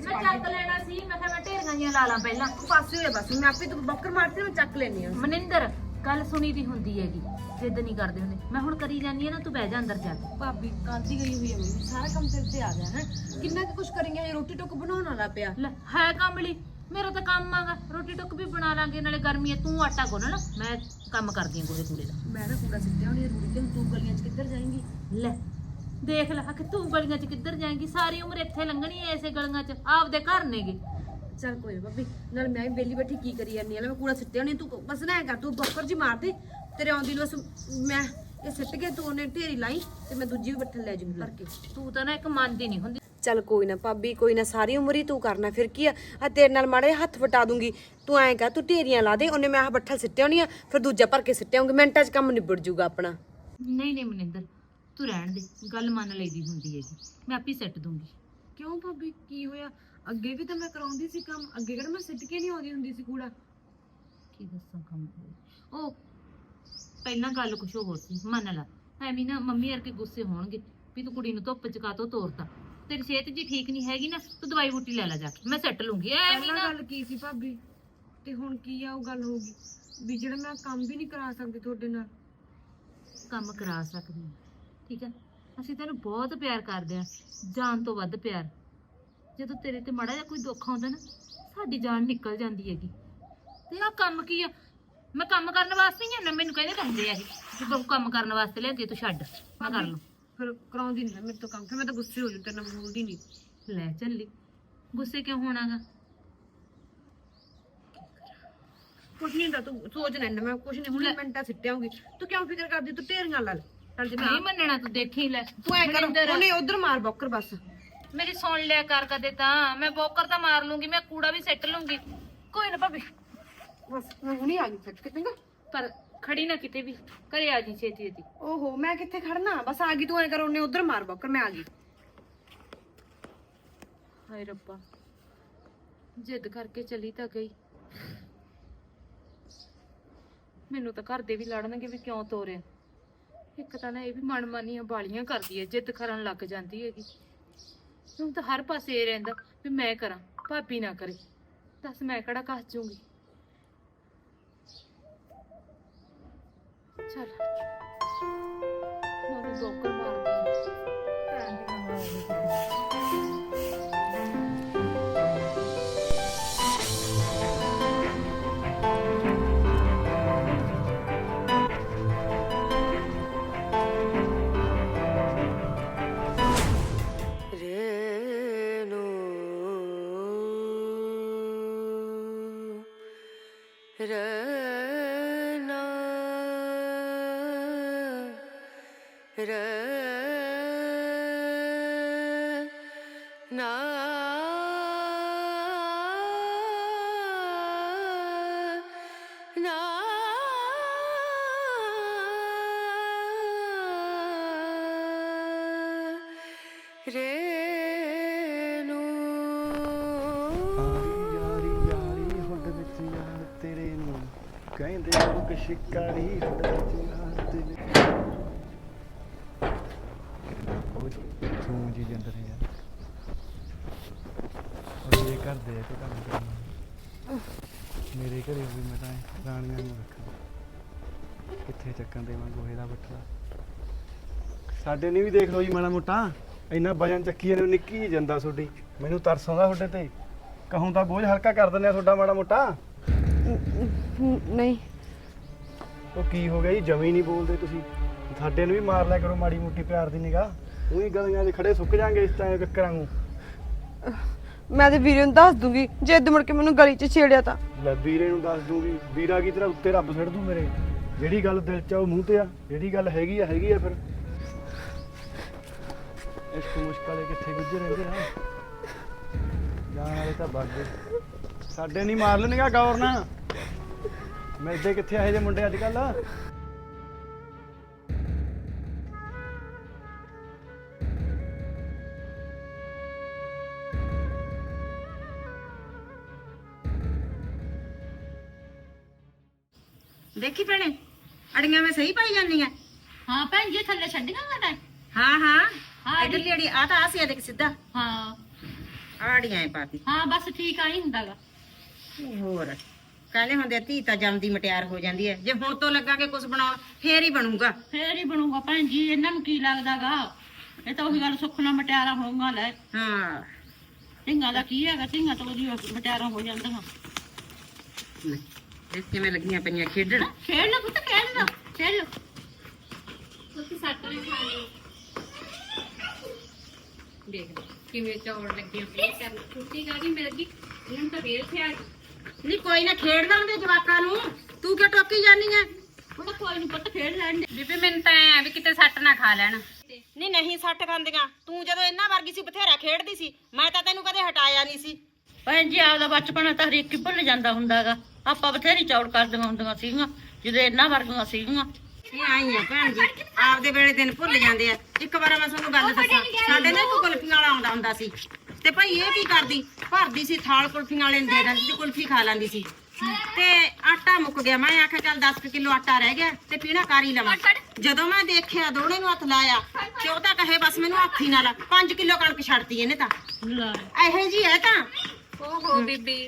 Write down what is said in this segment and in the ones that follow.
ਚ ਮੈਂ ਪਾ ਚੱਕ ਲੈਣਾ ਸੀ ਮੈਂ ਕਿਹਾ ਮੈਂ ਢੇਰੀਆਂ ਜੀਆਂ ਲਾ ਲਾਂ ਪਹਿਲਾਂ। ਤੂੰ ਪਾਸੇ ਹੋਏ ਬਸ ਮੈਂ ਆਪੇ ਤੂੰ ਬੱਕਰ ਮਾਰਤੀ ਮੈਂ ਚੱਕ ਲੈਣੀ ਆ ਮਨਿੰਦਰ ਗੱਲ ਸੁਣੀ ਦੀ ਹੁੰਦੀ ਹੈਗੀ ਜਿੱਦ ਨਹੀਂ ਕਰਦੇ ਹੁੰਦੇ। ਮੈਂ ਹੁਣ ਕਰੀ ਜਾਂਦੀ ਆ ਨਾ ਤੂੰ ਬਹਿ ਜਾ ਅੰਦਰ ਜਾ ਕੇ। ਭਾਬੀ ਕਾਂਦੀ ਗਈ ਹੋਈ ਹੈ ਮੰਮੀ ਸਾਰਾ ਕੰਮ ਤੇਰੇ ਤੇ ਆ ਗਿਆ ਹੈ ਕਿੰਨਾ ਕੁ ਕੁਛ ਕਰੀਆਂ ਰੋਟੀ ਟੁੱਕ ਬਣਾਉਣ ਵਾਲਾ ਪਿਆ। ਲੈ ਹੈ ਕੰਬਲੀ ਮੇਰਾ ਤਾਂ ਕੰਮ ਆਗਾ ਰੋਟੀ ਟੁੱਕ ਵੀ ਬਣਾ ਲਾਂਗੇ ਨਾਲੇ ਗਰਮੀ ਹੈ ਤੂੰ ਆਟਾ ਗੁੰਨ ਲਾ। ਮੈਂ ਕੰਮ ਕਰਦੀ ਹਾਂ ਗੋਹੇ ਕੂੜੇ ਦਾ। ਮੈਂ ਨਾ ਕੂੜਾ ਸਿੱਟਿਆ ਹੋਣੀ ਰੂੜੀ ਤੇ ਹੁਣ ਤੂੰ ਗਲੀਆਂ 'ਚ ਕਿੱਧਰ ਜਾਏਂਗੀ? ਲੈ ਦੇਖ ਲੈ ਕਿ ਤੂੰ ਗਲੀਆਂ 'ਚ ਕਿੱਧਰ ਜਾਏਂਗੀ? ਸਾਰੀ ਉਮਰ ਇੱਥੇ ਲੰਘਣੀ ਐ ਐਸੇ ਗਲੀਆਂ 'ਚ। ਆਪਦੇ ਘਰ ਨੇਗੇ। ਚੱਲ ਕੋਈ ਨੀ ਭਾਬੀ ਨਾਲ ਮੈਂ ਵੀ ਬੇਲੀ ਬੈਠੀ ਕੀ ਕਰੀ ਜਾਂਦੀ ਆ? ਲੈ ਮੈਂ ਕੂੜਾ ਸਿੱਟਿਆ ਹੋਣੀ ਤੂੰ ਬਸ ਨਾ ਐਂ ਕਰ ਤੂੰ ਬੱਕਰ ਜੀ ਮਾਰ ਦੇ। ਤੇਰੇ ਆਉਂਦੀ ਨੂੰ ਬਸ ਮੈਂ ਇਹ ਸਿੱਟ ਕੇ ਤੂੰ ਉਹਨੇ ਢੇਰੀ ਲਾਈ ਤੇ ਮੈਂ ਦੂਜੀ ਵੀ ਬੱਠਲ ਲੈ ਜੂੰਗੀ ਕਰਕੇ ਤੂੰ ਤਾਂ ਨਾ ਇੱਕ ਮੰਨਦੀ ਨਹੀਂ ਹੁੰਦੀ। ਚੱਲ ਕੋਈ ਨਾ ਭਾਬੀ ਕੋਈ ਨਾ ਸਾਰੀ ਉਮਰ ਹੀ ਤੂੰ ਕਰਨਾ ਫਿਰ ਕੀ ਆ? ਆ ਤੇਰੇ ਨਾਲ ਮਾੜੇ ਹੱਥ ਵਟਾ ਦੂੰਗੀ। ਤੂੰ ਐਂ ਕਰ ਤੂੰ ਢੇਰੀਆਂ ਲਾ ਦੇ ਉਹਨੇ ਮੈਂ ਆਹ ਬੱਠਲ ਸਿੱਟਿਆ ਹੋਣੀ ਆ ਫਿਰ ਦੂਜਾ ਭਰ ਕੇ ਸਿੱਟਿਆਉਂਗੀ ਮਿੰਟਾਂ 'ਚ ਕੰਮ ਨਿਬੜ ਜੂਗਾ ਆਪਣਾ। ਨਹੀਂ ਨਹੀਂ ਮਨਿੰਦਰ ਤੂੰ ਰਹਿਣ ਦੇ ਗੱਲ ਮੰਨ ਲਈਦੀ ਹੁੰਦੀ ਹੈਗੀ। ਮੈਂ ਆਪੇ ਸੈੱਟ ਦੂੰਗੀ। ਕਿਉਂ ਭਾਬੀ? ਕੀ ਹੋਇਆ? ਅੱਗੇ ਵੀ ਤਾਂ ਮੈਂ ਕਰਾਉਂਦੀ ਸੀ ਕੰਮ ਅੱਗੇ ਕਿਹੜਾ ਮੈਂ ਸਿੱਟ ਕੇ ਨਹੀਂ ਆਉਂਦੀ ਹੁੰਦੀ ਸੀ ਕੂੜਾ? ਕੀ ਦੱਸਾਂ ਕੰਮ ਉਹ ਪਹਿਲਾਂ ਗੱਲ ਕੁਛ ਹੋਰ ਸੀ ਮੰਨ ਲਾ। ਐਵੇਂ ਨਾ ਮੰਮੀ ਵਰਗੇ ਗੁੱਸੇ ਹੋਣਗੇ ਵੀ ਤੂੰ ਕੁੜੀ ਨੂੰ ਧੁੱਪ ਚ ਕਾਤੋਂ ਤੋਰਤਾ। ਤੇਰੀ ਸਿਹਤ ਜੀ ਠੀਕ ਨਹੀਂ ਹੈਗੀ ਨਾ ਤੂੰ ਦਵਾਈ ਬੂਟੀ ਲੈ ਲੈ ਜਾ ਕੇ ਮੈਂ ਸੈੱਟ ਲੂੰਗੀ। ਐਵੇਂ ਪਹਿਲਾਂ ਨਾ ਗੱਲ ਕੀ ਸੀ ਭਾਬੀ? ਤੇ ਹੁਣ ਕੀ ਆ ਉਹ ਗੱਲ ਹੋ ਗਈ? ਵੀ ਜਿਹੜਾ ਮੈਂ ਕੰਮ ਵੀ ਨਹੀਂ ਕਰਾ ਸਕਦੀ ਤੁਹਾਡੇ ਨਾਲ। ਕੰਮ ਕਰਾ ਸਕਦੀ ਹਾਂ। ਠੀਕ ਹੈ। ਅਸੀਂ ਤੈਨੂੰ ਬਹੁਤ ਪਿਆਰ ਕਰਦੇ ਆ ਜਾਨ ਤੋਂ ਵੱਧ ਪਿਆਰ। ਜਦੋਂ ਤੇਰੇ ਤੇ ਮਾੜਾ ਜਿਹਾ ਕੋਈ ਦੁੱਖ ਆਉਂਦਾ ਨਾ ਸਾਡੀ ਜਾਨ ਨਿਕਲ ਜਾਂਦੀ ਹੈਗੀ। ਤੇ ਆਹ ਕੰਮ ਕੀ ਆ? ਮੈਂ ਕੰਮ ਕਰਨ ਵਾਸਤੇ ਹੀ ਆ ਨਾ ਮੈਨੂੰ ਕਹਿੰਦੇ ਕਹਿੰਦੇ ਆ ਇਹ। ਕਿ ਬਹੁ ਕੰਮ ਕਰਨ ਵਾਸਤੇ ਲਿਆਂਦੀ ਤੂੰ ਛੱਡ। ਮੈਂ ਕਰ ਲੂੰ ਫਿਰ ਕਰਾਉਂਦੀ ਨਹੀਂ ਮੇਰੇ ਤੋਂ ਕੰਮ ਫਿਰ ਮੈਂ ਤਾਂ ਗੁੱਸੇ ਹੋ ਜੂ ਤੇਰੇ ਨਾਲ ਬੋਲਦੀ ਨਹੀਂ ਲੈ ਚੱਲੀ। ਗੁੱਸੇ ਕਿਉਂ ਹੋਣਾਗਾ? ਕੁਛ ਨਹੀਂ ਹੁੰਦਾ ਤੂੰ ਸੋਚ ਲੈਣਾ ਮੈਂ ਕੁਛ ਨਹੀਂ ਹੁਣ ਲੈ। ਮਿੰਟਾਂ ਸਿੱਟਿਆਉਂਗੀ ਤੂੰ ਕਿਉਂ ਫਿਕਰ ਕਰਦੀ ਤੂੰ ਢੇਰੀਆਂ ਲਾ ਲੈ। ਚੱਲ ਜੇ ਮੈਂ ਨਹੀਂ ਮੰਨਣਾ ਤੂੰ ਦੇਖੀ ਲੈ। ਤੂੰ ਐ ਕਰ ਮਨਿੰਦਰ, ਉਹਨੇ ਉਧਰ ਮਾਰ ਬੌਕਰ ਬਸ। ਮੇਰੀ ਸੁਣ ਲਿਆ ਕਰ ਕਦੇ ਤਾਂ। ਮੈਂ ਬੋਕਰ ਤਾਂ ਮਾਰ ਲੂੰਗੀ ਮੈਂ ਕੂੜਾ ਵੀ ਸਿੱਟ ਲੂੰਗੀ। ਕੋਈ ਨਾ ਭਾਬੀ ਬਸ ਮੈਂ ਹੁਣੇ ਆ ਗਈ ਫਿਰ ਕਿਤੇਗਾ ਪਰ ਖੜੀ ਨਾ ਕਿਤੇ ਵੀ ਘਰੇ ਆ ਜੀ ਛੇਤੀ ਛੇਤੀ। ਓਹੋ ਮੈਂ ਕਿੱਥੇ ਖੜਨਾ? ਬਸ ਆ ਗਈ ਤੂੰ ਐ ਕਰ ਉਹਨੇ ਉਧਰ ਮਾਰ ਬੌਕਰ ਮੈਂ ਆ ਗਈ। ਹਾਏ ਰੱਬਾ ਜਿੱਦ ਕਰਕੇ ਚਲੀ ਤਾਂ ਗਈ। ਮੈਨੂੰ ਤਾਂ ਘਰ ਦੇ ਵੀ ਲੜਨਗੇ ਵੀ ਕਿਉਂ ਤੋਰਿਆ ਇੱਕ ਤਾਂ ਨਾ ਇਹ ਵੀ ਮਨਮਾਨੀਆਂ ਬਾਲੀਆਂ ਕਰਦੀ ਹੈ ਜਿੱਦ ਕਰਨ ਲੱਗ ਜਾਂਦੀ ਹੈਗੀ। ਹੁਣ ਤਾਂ ਹਰ ਪਾਸੇ ਇਹ ਰਹਿੰਦਾ ਵੀ ਮੈਂ ਕਰਾਂ, ਭਾਬੀ ਨਾ ਕਰੇ। ਦੱਸ ਮੈਂ ਕਿਹੜਾ ਕੱਸ ਜੂੰਗੀ? ਚਲ। ਮੈਂ ਵੀ ਬੋਕਰ ਰੇਨੂ ਯਾਰੀ ਯਾਰੀ ਹੁੱਡ ਵਿੱਚ ਯਾਰ ਤੇਰੇ ਨੂੰ। ਕਹਿੰਦੇ ਲੋਕ ਸ਼ਿਕਾਰੀ ਹੁੱਡ ਵਿੱਚ ਯਾਰ ਤੇਰੇ ਤੂੰ ਜੀ ਜੰਦਰ ਯਾਰ। ਉਹ ਇਹ ਕਰਦੇ ਆ ਕਿ ਕੰਮ ਕਰਨਾ ਮੇਰੇ ਘਰੇ ਵੀ ਮੈਂ ਤਾਂ ਰਾਣੀਆਂ ਨੂੰ ਰੱਖਾਂ ਕਿੱਥੇ ਚੱਕਣ ਦੇਵਾਂ ਗੋਹੇ ਦਾ ਬੱਠਲਾ? ਸਾਡੇ ਨੇ ਵੀ ਦੇਖ ਲਓ ਜੀ ਮਾੜਾ ਮੋਟਾ। ਇੰਨਾ ਵਜਨ ਚੱਕੀ ਜਾਂਦੇ ਨਿੱਕੀ ਜਿਹੀ ਜਾਂਦਾ ਤੁਹਾਡੀ। ਮੈਨੂੰ ਤਰਸ ਆਉਂਦਾ ਤੁਹਾਡੇ ਤੇ। ਕਹੂੰ ਤਾਂ ਬੋਝ ਹਲਕਾ ਕਰ ਦਿੰਦੇ ਆ ਤੁਹਾਡਾ ਮਾੜਾ ਮੋਟਾ। ਨਹੀਂ। ਉਹ ਕੀ ਹੋ ਗਿਆ ਜੀ ਜਮੀ ਨਹੀਂ ਬੋਲਦੇ ਤੁਸੀਂ। ਸਾਡੇ ਨੂੰ ਵੀ ਮਾਰ ਲਿਆ ਕਰੋ ਮਾੜੀ ਮੋਟੀ ਪਿਆਰ ਦੀ ਨਿਗਾਹ। ਉਹੀ ਗਲੀਆਂ 'ਚ ਖੜੇ ਸੁੱਕ ਜਾਾਂਗੇ ਇਸ ਟਾਈਮ ਕੱਕਰਾਂ ਨੂੰ ਮੈਂ ਤੇ ਵੀਰੇ ਨੂੰ ਦੱਸ ਦੂੰਗੀ ਜੇ ਇੱਦ ਮੁੜ ਕੇ ਮੈਨੂੰ ਗਲੀ 'ਚ ਛੇੜਿਆ ਤਾਂ। ਲੈ ਵੀਰੇ ਨੂੰ ਦੱਸ ਦੂੰਗੀ ਵੀਰਾ ਕੀ ਤੇਰਾ ਉੱਤੇ ਰੱਬ ਛੱਡ ਦੂ ਮੇਰੇ। ਜਿਹੜੀ ਗੱਲ ਦਿਲ 'ਚ ਆ ਉਹ ਮੂੰਹ ਤੇ ਆ। ਜਿਹੜੀ ਗੱਲ ਹੈਗੀ ਆ ਹੈਗੀ ਆ ਫਿਰ। ਇਸ ਮੁਸ਼ਕਲੇ ਕਿੱਥੇ ਗੁੱਜੇ ਰਹਿੰਦੇ ਆ? ਜਾਣ ਵਾਲੇ ਤਾਂ ਬਾਗੇ ਸਾਡੇ ਨਹੀਂ ਮਾਰ ਲੈਣਗਾ ਗੌਰ ਨਾ। ਮਿਲਦੇ ਕਿੱਥੇ ਆਏ ਜੇ ਮੁੰਡੇ ਅੱਜ ਕੱਲ ਦੇਖੀ ਭੈਣੇ ਅੜੀਆਂ ਮੈਂ ਸਹੀ ਪਾਈ ਜਾਂਦੀਆਂ ਹਾਂ ਭੈਣ ਜੀ ਥੱਲੇ ਛੱਡੀਆਂ ਮੈਂ। ਹਾਂ ਹਾਂ। ਹਾਂ ਇਧਰ ਜਿਹੜੀ ਆ ਤਾਂ ਆ ਸੀ ਆ ਦੇਖ ਸਿੱਧਾ। ਹਾਂ। ਆੜੀਆਂ ਐ ਪਾਤੀ। ਹਾਂ ਬਸ ਠੀਕ ਆ ਹੀ ਹੁੰਦਾਗਾ। ਹੋਰ ਕਹਿੰਦੇ ਹੁੰਦੇ ਆ, ਧੀ ਤਾਂ ਜੰਮਦੀ ਮਟਿਆਰ ਹੋ ਜਾਂਦੀ ਹੈ ਜੇ ਹੁਣ ਤੋਂ ਲੱਗਾਂਗੇ ਕੁਝ ਬਣਾਉਣ ਫੇਰ ਹੀ ਬਣੂਗਾ। ਫੇਰ ਹੀ ਬਣੂਗਾ ਭੈਣ ਜੀ ਇਹਨਾਂ ਨੂੰ ਕੀ ਲੱਗਦਾਗਾ? ਇਹ ਤਾਂ ਉਹੀ ਗੱਲ ਸੁੱਖਣਾ ਮਟਿਆਰਾ ਹੋਊਗਾ ਲੈ। ਹਾਂ। ਢਿੰਗਾ ਦਾ ਕੀ ਹੈਗਾ? ਢਿੰਗਾ ਤਾਂ ਉਹਦੀ ਮਟਿਆਰਾ ਹੋ ਲੈ, ਇਹ ਕਿਵੇਂ ਲੱਗੀਆਂ ਪਈਆਂ? ਖੇਡਣ? ਖੇਡ ਲੋ ਪੁੱਤ ਖੇਡ ਲੋ ਖੇਡ ਲੋ ਤੁਸੀਂ ਸੱਟ ਨਾ ਖਾ ਲਿਓ। ਦੇਖ ਲਓ ਕਿਵੇਂ ਚੌੜ ਲੱਗੀ ਹੋਈ ਕਰਨ ਛੁੱਟੀ ਕਰੀ ਮਿਲ ਗਈ। ਇਹਨਾਂ ਤਾਂ ਫੇਰ ਇੱਥੇ ਆ ਗਈ। ਨਹੀਂ ਕੋਈ ਨਾ ਖੇਡਦਾ ਹੁੰਦੇ ਜਵਾਕਾਂ ਨੂੰ। ਤੂੰ ਕਿਉਂ ਟੋਕੀ ਜਾਨੀ ਐ? ਉਹਦਾ ਕੋਈ ਨਹੀਂ ਪੁੱਤ ਖੇਡ ਲੈਣ ਦੇ। ਬੀਬੀ ਮੈਨੂੰ ਤਾਂ ਐ ਵੀ ਕਿਤੇ ਸੱਟ ਨਾ ਖਾ ਲੈਣ। ਨਹੀਂ ਨਹੀਂ ਸੱਟ ਖਾਂਦੀਆਂ। ਤੂੰ ਜਦੋਂ ਇਹਨਾਂ ਵਰਗੀ ਸੀ ਬਥੇਰਾ ਖੇਡਦੀ ਸੀ। ਮੈਂ ਤਾਂ ਤੈਨੂੰ ਕਦੇ ਹਟਾਇਆ ਨਹੀਂ ਸੀ। ਭੈਣ ਜੀ ਆਪਦਾ ਬਚਪਨ ਤਾਂ ਹਰੇਕ ਹੀ ਭੁੱਲ ਜਾਂਦਾ ਹੁੰਦਾਗਾ ਆਪਾਂ ਬਥੇਰੀ ਚੌੜ ਕਰਦੀਆਂ ਹੁੰਦੀਆਂ ਸੀਗੀਆਂ ਜਦੋਂ ਇਹਨਾਂ ਵਰਗੀਆਂ ਸੀਗੀਆਂ। ਇਹ ਆਈ ਆ ਭੈਣ ਜੀ। ਆਪਦੇ ਵੇਲੇ ਦਿਨ ਭੁੱਲ ਜਾਂਦੇ ਆ। ਇੱਕ ਵਾਰ ਮੈਂ ਤੁਹਾਨੂੰ ਗੱਲ ਦੱਸਾਂ ਸਾਡੇ ਨਾਲ ਇੱਕ ਕੁਲਫੀਆਂ ਵਾਲਾ ਆਉਂਦਾ ਹੁੰਦਾ ਸੀ। ਤੇ ਭਾਈ ਇਹ ਕੀ ਕਰਦੀ? ਭਰਦੀ ਸੀ ਥਾਲ ਕੁਲਫੀਆਂ ਵਾਲੇ ਨੂੰ ਦੇ ਦਿੰਦੀ ਤੇ ਕੁਲਫੀ ਖਾ ਲੈਂਦੀ ਸੀ। ਤੇ ਆਟਾ ਮੁੱਕ ਗਿਆ ਮੈਂ ਆਖਿਆ ਚੱਲ 10 ਕਿਲੋ ਆਟਾ ਰਹਿ ਗਿਆ ਤੇ ਪੀਣਾ ਕਰ ਹੀ ਲਵਾਂ। ਜਦੋਂ ਮੈਂ ਦੇਖਿਆ ਦੋਨੇ ਨੂੰ ਹੱਥ ਲਾਇਆ ਤੇ ਉਹ ਤਾਂ ਕਹੇ ਬਸ ਮੈਨੂੰ ਹੱਥ ਹੀ ਨਾ ਲਾ 5 ਕਿਲੋ ਕਣਕ ਛੱਡਤੀ ਇਹਨੇ ਤਾਂ। ਇਹੋ ਜੀ ਹੈ ਤਾਂ। ਓਹੋ ਬੀਬੀ।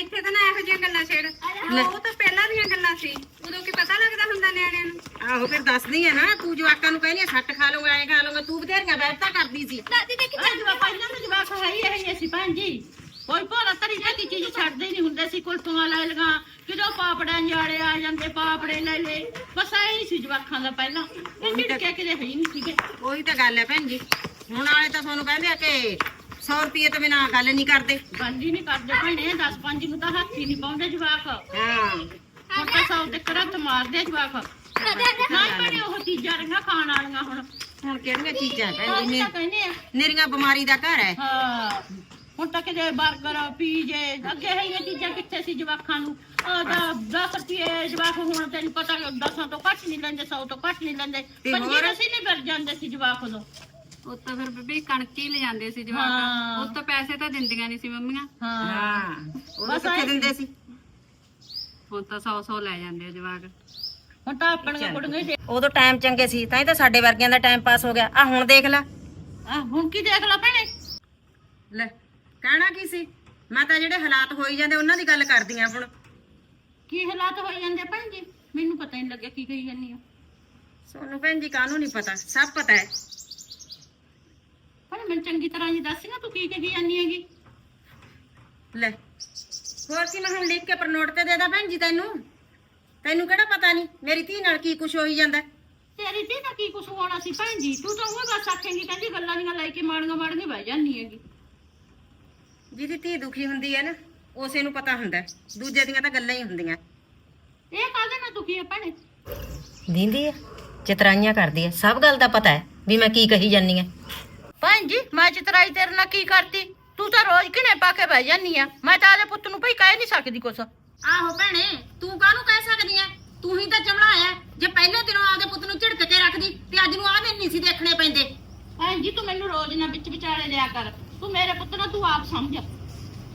ਇੱਥੇ ਤਾਂ ਨਾ ਇਹੋ ਜਿਹੀਆਂ ਗੱਲਾਂ ਛੇੜ। ਉਹ ਤਾਂ ਪਹਿਲਾਂ ਦੀਆਂ ਗੱਲਾਂ ਸੀ। ਉਦੋਂ ਕੀ ਪਤਾ ਲੱਗਦਾ ਹੁੰਦਾ ਨਿਆਣਿਆਂ ਨੂੰ। ਆਹੋ ਫਿਰ ਦੱਸਦੀ ਆ ਨਾ ਤੂੰ ਜਵਾਕਾਂ ਨੂੰ ਕਹਿੰਦੀ ਆ ਸੱਟ ਖਾ ਲਊਗਾ ਐ ਖਾ ਲਊਗਾ ਤੂੰ ਬਥੇਰੀਆਂ ਬੈਠਾ ਕਰਦੀ ਸੀ। ਦਾਦੀ ਦੇਖੀ ਆ ਜਵਾਕ ਪਹਿਲਾਂ ਤਾਂ ਜਵਾਕ ਹੈ ਹੀ ਇਹ ਸੀ ਭੈਣ ਜੀ। ਕੋਈ ਭੋਰਾ ਤਰੀ ਦੀ ਚੀਜ਼ ਛੱਡਦੇ ਨਹੀਂ ਹੁੰਦੇ ਸੀ ਕੁਲਫੀਆਂ ਲੈ ਲਗਾ। ਕਿਦੋਂ ਪਾਪੜਾਂ ਜਾੜੇ ਆ ਜਾਂਦੇ ਪਾਪੜੇ ਲੈ ਲੈ ਬਸ ਐ ਸੀ ਜਵਾਕਾਂ ਦਾ ਪਹਿਲਾਂ। ਇਹ ਝਿੜਕੇ ਕਿਤੇ ਹੈ ਹੀ ਨਹੀਂ ਸੀਗੇ। ਉਹੀ ਤਾਂ ਗੱਲ ਹੈ ਭੈਣ ਜੀ। ਹੁਣ ਵਾਲੇ ਤਾਂ ਤੁਹਾਨੂੰ ਕਹਿੰਦੇ ਆ ਕਿ 100 ਰੁਪਏ ਤੋਂ ਬਿਨਾ ਗੱਲ ਨਹੀਂ ਕਰਦੇ। ਹੀ ਨਹੀਂ ਕਰਦੇ ਭੈਣੇ 10 5 ਨੂੰ ਤਾਂ ਹੱਥ ਹੀ ਨਹੀਂ ਪਾਉਂਦੇ ਜਵਾਕ। ਹਾਂ। ਹੁਣ ਤਾਂ ਸੌ ਤੇ ਕਰਤ ਮਾਰਦੇ ਜਵਾਕ। ਨਾ ਬਣੇ ਉਹ ਚੀਜ਼ਾਂ ਰਹੀਆਂ ਖਾਣ ਵਾਲੀਆਂ ਹੁਣ। ਹੁਣ ਕਿਹੜੀਆਂ ਚੀਜ਼ਾਂ ਭੈਣ ਜੀ ਨੇ ਤਾਂ ਕਹਿੰਦੇ ਆ। ਨਿਰੀਆਂ ਬਿਮਾਰੀ ਦਾ ਘਰ ਹੈ। ਹਾਂ। ਹੁਣ ਤੱਕ ਜੇ 버ਗਰ ਪੀਜੇ ਅੱਗੇ ਹੈ ਇਹ ਚੀਜ਼ਾਂ ਕਿੱਥੇ ਸੀ ਜਵਾਕਾਂ ਨੂੰ? ਉਹਦਾ 10 ਰੁਪਏ ਜਵਾਕ ਹੁਣ ਤੈਨੂੰ ਪਤਾ 10 ਤੋਂ ਘੱਟ ਨਹੀਂ ਲੈਂਦੇ 100 ਤੋਂ ਘੱਟ ਨਹੀਂ ਲੈਂਦੇ। ਤੇ ਪੰਜੀ ਹੋਰ? ਅਸੀਂ ਨਹੀਂ ਵਰ ਜਾਂਦੇ ਸੀ ਜਵਾਕ ਉਦੋਂ ਉਹ ਤਾਂ ਫਿਰ ਬੀਬੀ ਕਣਕ ਹੀ ਲੈ ਜਾਂਦੇ ਸੀ ਹਾਂ। ਜਵਾਕ ਉਸ ਤੋਂ ਪੈਸੇ ਤਾਂ ਦਿੰਦੀਆਂ ਨਹੀਂ ਸੀ ਮੰਮੀਆਂ। ਹਾਂ। ਹਾਂ ਉਹ ਬਸ ਕਿੱਥੇ ਦਿੰਦੇ ਸੀ? ਹੁਣ ਤਾਂ 100 100 ਲੈ ਜਾਂਦੇ ਆ ਜਵਾਕ। ਹੁਣ ਤਾਂ ਆਪਣੀਆਂ ਕੁੜੀਆਂ ਹੀ ਉਦੋਂ ਟਾਈਮ ਚੰਗੇ ਸੀ ਤਾਂ ਹੀ ਤਾਂ ਸਾਡੇ ਵਰਗਿਆਂ ਦਾ ਟਾਈਮ ਪਾਸ ਹੋ ਗਿਆ। ਆ ਹੁਣ ਦੇਖ ਲੈ। ਆ ਹੁਣ ਕੀ ਦੇਖ ਲਾ ਭੈਣੇ? ਲੈ ਕਹਿਣਾ ਕੀ ਸੀ? ਮੈਂ ਤਾਂ ਜਿਹੜੇ ਹਾਲਾਤ ਹੋਈ ਜਾਂਦੇ ਉਹਨਾਂ ਦੀ ਗੱਲ ਕਰਦੀ ਆ ਹੁਣ। ਕੀ ਹਾਲਾਤ ਹੋਈ ਜਾਂਦੇ ਆ ਭੈਣ ਜੀ? ਮੈਨੂੰ ਪਤਾ ਨਹੀਂ ਲੱਗਿਆ ਕੀ ਕਹੀ ਜਾਂਦੀ ਆ। ਸੋਨੂੰ ਭੈਣ ਜੀ ਕਾਹਨੂੰ ਨਹੀਂ ਪਤਾ? ਸਭ ਪਤਾ ਹੈ। ਭੈਣੇ ਮੈਨੂੰ ਚੰਗੀ ਤਰ੍ਹਾਂ ਜੀ ਦੱਸ ਨਾ ਤੂੰ ਕੀ ਕਹੀ ਜਾਂਦੀ ਹੈਗੀ। ਲੈ ਹੋਰ ਕੀ ਮੈਂ ਹੁਣ ਲਿਖ ਕੇ ਪਰ ਨੋਟ ਤੇ ਦੇ ਦਾਂ ਭੈਣ ਜੀ ਤੈਨੂੰ। ਤੈਨੂੰ ਕਿਹੜਾ ਪਤਾ ਨਹੀਂ ਮੇਰੀ ਧੀ ਨਾਲ ਕੀ ਕੁਝ ਹੋਈ ਜਾਂਦਾ। ਤੇਰੀ ਧੀ ਦਾ ਕੀ ਕੁਛ ਹੋਣਾ ਸੀ ਭੈਣ ਜੀ? ਤੂੰ ਤਾਂ ਉਹ ਬਸ ਆਖੇਂਗੀ ਕਹਿੰਦੀ ਗੱਲਾਂ ਦੀਆਂ ਲੈ ਕੇ ਮਾੜੀਆਂ ਮਾੜੀਆਂ ਬਹਿ ਜਾਂਦੀ ਹੈਗੀ। ਜਿਹਦੀ ਧੀ ਦੁਖੀ ਹੁੰਦੀ ਹੈ ਨਾ ਉਸੇ ਨੂੰ ਪਤਾ ਹੁੰਦਾ ਹੈ। ਦੂਜੇ ਦੀਆਂ ਤਾਂ ਗੱਲਾਂ ਹੀ ਹੁੰਦੀਆਂ। ਇਹ ਕਾਹਦੇ ਨਾਲ ਦੁਖੀ ਹੈ ਭੈਣੇ? ਦਿੰਦੀ ਹੈ ਚਤਰਾਈਆਂ ਕਰਦੀ ਹੈ। ਸਭ ਗੱਲ ਦਾ ਪਤਾ ਹੈ ਵੀ ਮੈਂ ਕੀ ਕਹੀ ਜਾਨੀ ਆ ਭੈਣ ਜੀ ਮੈਂ ਚਤਰਾਈ ਤੇਰੇ ਨਾਲ ਕੀ ਕਰਤੀ? ਤੂੰ ਤਾਂ ਰੋਜ਼ ਕਿਨੇ ਪਾ ਕੇ ਬਹਿ ਜਾਂਦੀ ਆ। ਮੈਂ ਤਾਂ ਆਦੇ ਪੁੱਤ ਨੂੰ ਭਈ ਕਹਿ ਨਹੀਂ ਸਕਦੀ ਕੁਛ। ਆਹੋ ਭੈਣੇ ਤੂੰ ਕਾਹਨੂੰ ਕਹਿ ਸਕਦੀ ਐ ਤੂੰ ਹੀ ਤਾਂ ਚਮੜਾਇਆ ਜੇ ਪਹਿਲੇ ਦਿਨੋਂ ਆਪਦੇ ਪੁੱਤ ਨੂੰ ਝਿੜਕ ਕੇ ਰੱਖਦੀ ਤੇ ਅੱਜ ਨੂੰ ਆਹ ਦਿਨ ਨਹੀਂ ਸੀ ਦੇਖਣੇ ਪੈਂਦੇ। ਭੈਣ ਜੀ ਤੂੰ ਮੈਨੂੰ ਰੋਜ਼ ਨਾ ਵਿੱਚ ਵਿਚਾਲੇ ਲਿਆ ਕਰ। ਤੂੰ ਮੇਰੇ ਪੁੱਤ ਨੂੰ ਤੂੰ ਆਪ ਸਮਝ।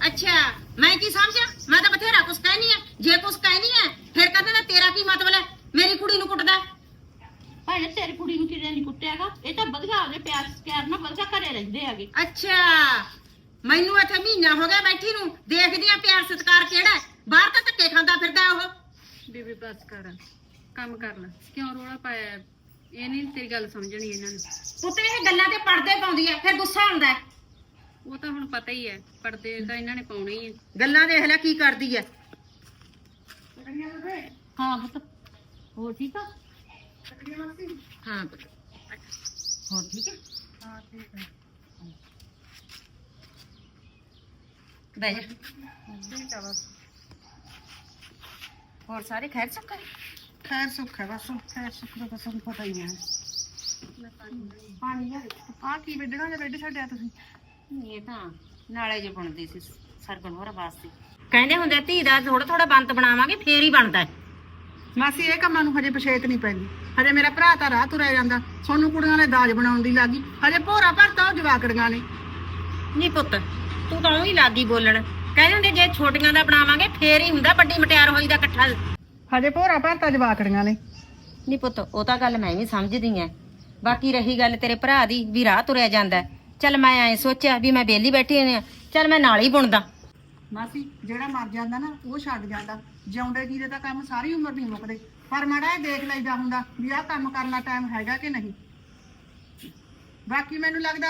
ਅੱਛਾ ਮੈਂ ਕੀ ਸਮਝਾਂ? ਮੈਂ ਤਾਂ ਬਥੇਰਾ ਕੁਛ ਕਹਿਨੀ ਐ ਜੇ ਕੁਛ ਕਹਿਨੀ ਐ ਫਿਰ ਕਹਿੰਦੇ ਨੇ ਤੇਰਾ ਕੀ ਮਤਲਬ ਹੈ? ਮੇਰੀ ਕੁੜੀ ਨੂੰ ਕੁੱਟਦਾ। ਭੈਣੇ ਤੇਰੀ ਕੁੜੀ ਨੂੰ ਕਿਤੇ ਨਹੀਂ ਕੁੱਟਿਆਗਾ। ਇਹ ਤਾਂ ਵਧੀਆ ਉਹਦੇ ਪਿਆਰ ਸਕਿਆਰ ਨਾਲ ਵਧੀਆ ਘਰੇ ਰਹਿੰਦੇ ਹੈਗੇ। ਅੱਛਾ। ਮੈਨੂੰ ਇੱਥੇ ਮਹੀਨਾ ਹੋ ਗਿਆ ਬੈਠੀ ਨੂੰ। ਦੇਖਦੀ ਆ ਪਿਆਰ ਸਤਿਕਾਰ ਕਿਹੜਾ ਹੈ। ਬਾਹਰ ਤਾਂ ਧੱਕੇ ਖਾਂਦਾ ਫਿਰਦਾ ਉਹ। ਬੀਬੀ ਬਸ ਕਰ। ਕੰਮ ਕਰ ਲੈ। ਕਿਉਂ ਰੋਲਾ ਪਾਇਆ ਹੈ? ਇਹ ਨਹੀਂ ਤੇਰੀ ਗੱਲ ਸਮਝਣੀ ਇਹਨਾਂ ਨੂੰ। ਪੁੱਤ ਇਹ ਗੱਲਾਂ ਤੇ ਪੜਦੇ ਪਾਉਂਦੀ ਐ ਫਿਰ ਗੁੱਸਾ ਆਉਂਦਾ ਹੈ। ਉਹ ਤਾਂ ਹੁਣ ਪਤਾ ਹੀ ਹੈ। ਪਰਦੇ ਤਾਂ ਇਹਨਾਂ ਨੇ ਪਾਉਣੇ ਹੀ ਹੈ ਗੱਲਾਂ ਦੇਖ ਲੈ ਕੀ ਕਰਦੀ ਐ ਹਾਂ ਪੁੱਤ। ਹੋਰ ਠੀਕ ਆ? ਹਾਂ। ਪੁੱਤ। ਹੋਰ ਠੀਕ ਹੈ? ਬਹਿ ਜਾ। ਹੋਰ ਸਾਰੇ ਖੈਰ ਸੁੱਖ ਹੈ? ਖੈਰ ਸੁੱਖ ਹੈ ਬਸ ਖੈਰ ਸੁੱਖ ਦਾ ਤਾਂ ਪਤਾ ਹੀ ਹੈ। ਪਾਣੀ ਆ ਕੀ ਵੱਢਣਾ ਜਾਂ ਵੱਢ ਛੱਡਿਆ ਤੁਸੀਂ? ਇਹ ਤਾਂ ਨਾਲੇ ਜੇ ਬਣਦੀ ਸੀ ਸਰਗਣ ਹੋਰਾਂ ਵਾਸਤੇ ਕਹਿੰਦੇ ਹੁੰਦੇ ਆ, ਧੀ ਦਾ ਥੋੜਾ ਥੋੜਾ ਬੰਤ ਬਣਾਵਾਂਗੇ ਫੇਰ ਹੀ ਬਣਦਾ ਹੈ। ਮਾਸੀ ਇਹ ਕੰਮਾਂ ਨੂੰ ਹਜੇ ਪਛੇਤ ਨਹੀਂ ਪੈਂਦੀ। ਹਜੇ ਮੇਰਾ ਭਰਾ ਤਾਂ ਰਾਹ ਤੁਰਿਆ ਜਾਂਦਾ। ਸੋਨੂੰ ਕੁੜੀਆਂ ਨੇ ਦਾਜ ਬਣਾਉਣ ਦੀ ਲੱਗੀ। ਹਜੇ ਭੋਰਾ ਭਰਤਾ ਉਹ ਜਵਾਕੜੀਆਂ ਨੇ। ਨਹੀਂ ਪੁੱਤ ਤੂੰ ਤਾਂ ਉਹੀ ਲਾਗੀ ਬੋਲਣ। ਕਹਿੰਦੇ ਹੁੰਦੇ ਜੇ ਛੋਟੀਆਂ ਦਾ ਬਣਾਵਾਂਗੇ ਫੇਰ ਹੀ ਹੁੰਦਾ ਵੱਡੀ ਮਟਿਆਰ ਹੋਈ ਦਾ ਇਕੱਠਾ। ਹਜੇ ਭੋਰਾ ਭਰਤਾ ਜਵਾਕੜੀਆਂ ਨੇ। ਨਹੀਂ ਪੁੱਤ ਉਹ ਤਾਂ ਗੱਲ ਮੈਂ ਵੀ ਸਮਝਦੀ ਐ ਬਾਕੀ ਰਹੀ ਗੱਲ ਤੇਰੇ ਭਰਾ ਦੀ ਵੀ ਰਾਹ ਤੁਰਿਆ ਜਾਂਦਾ। ਚੱਲ ਮੈਂ ਐ ਸੋਚਿਆ ਵੀ ਮੈਂ ਬੇਲੀ ਬੈਠੀ ਹੋਈ ਆ। ਚੱਲ ਮੈਂ ਨਾਲ ਹੀ ਬੁਣਦਾ। ਮਾਸੀ ਜਿਹੜਾ ਮਰ ਜਾਂਦਾ ਨਾ ਉਹ ਛੱਡ ਜਾਂਦਾ। ਜਿਉਂਦੇ ਜੀ ਦੇ ਤਾਂ ਕੰਮ ਸਾਰੀ ਉਮਰ ਨਹੀਂ ਮੁੱਕਦੇ। ਪਰ ਮਾੜਾ ਇਹ ਦੇਖ ਲਈਦਾ ਹੁੰਦਾ ਵੀ ਆਹ ਕੰਮ ਕਰਨਾ ਟਾਈਮ ਹੈਗਾ ਕਿ ਨਹੀਂ। ਬਾਕੀ ਮੈਨੂੰ ਲੱਗਦਾ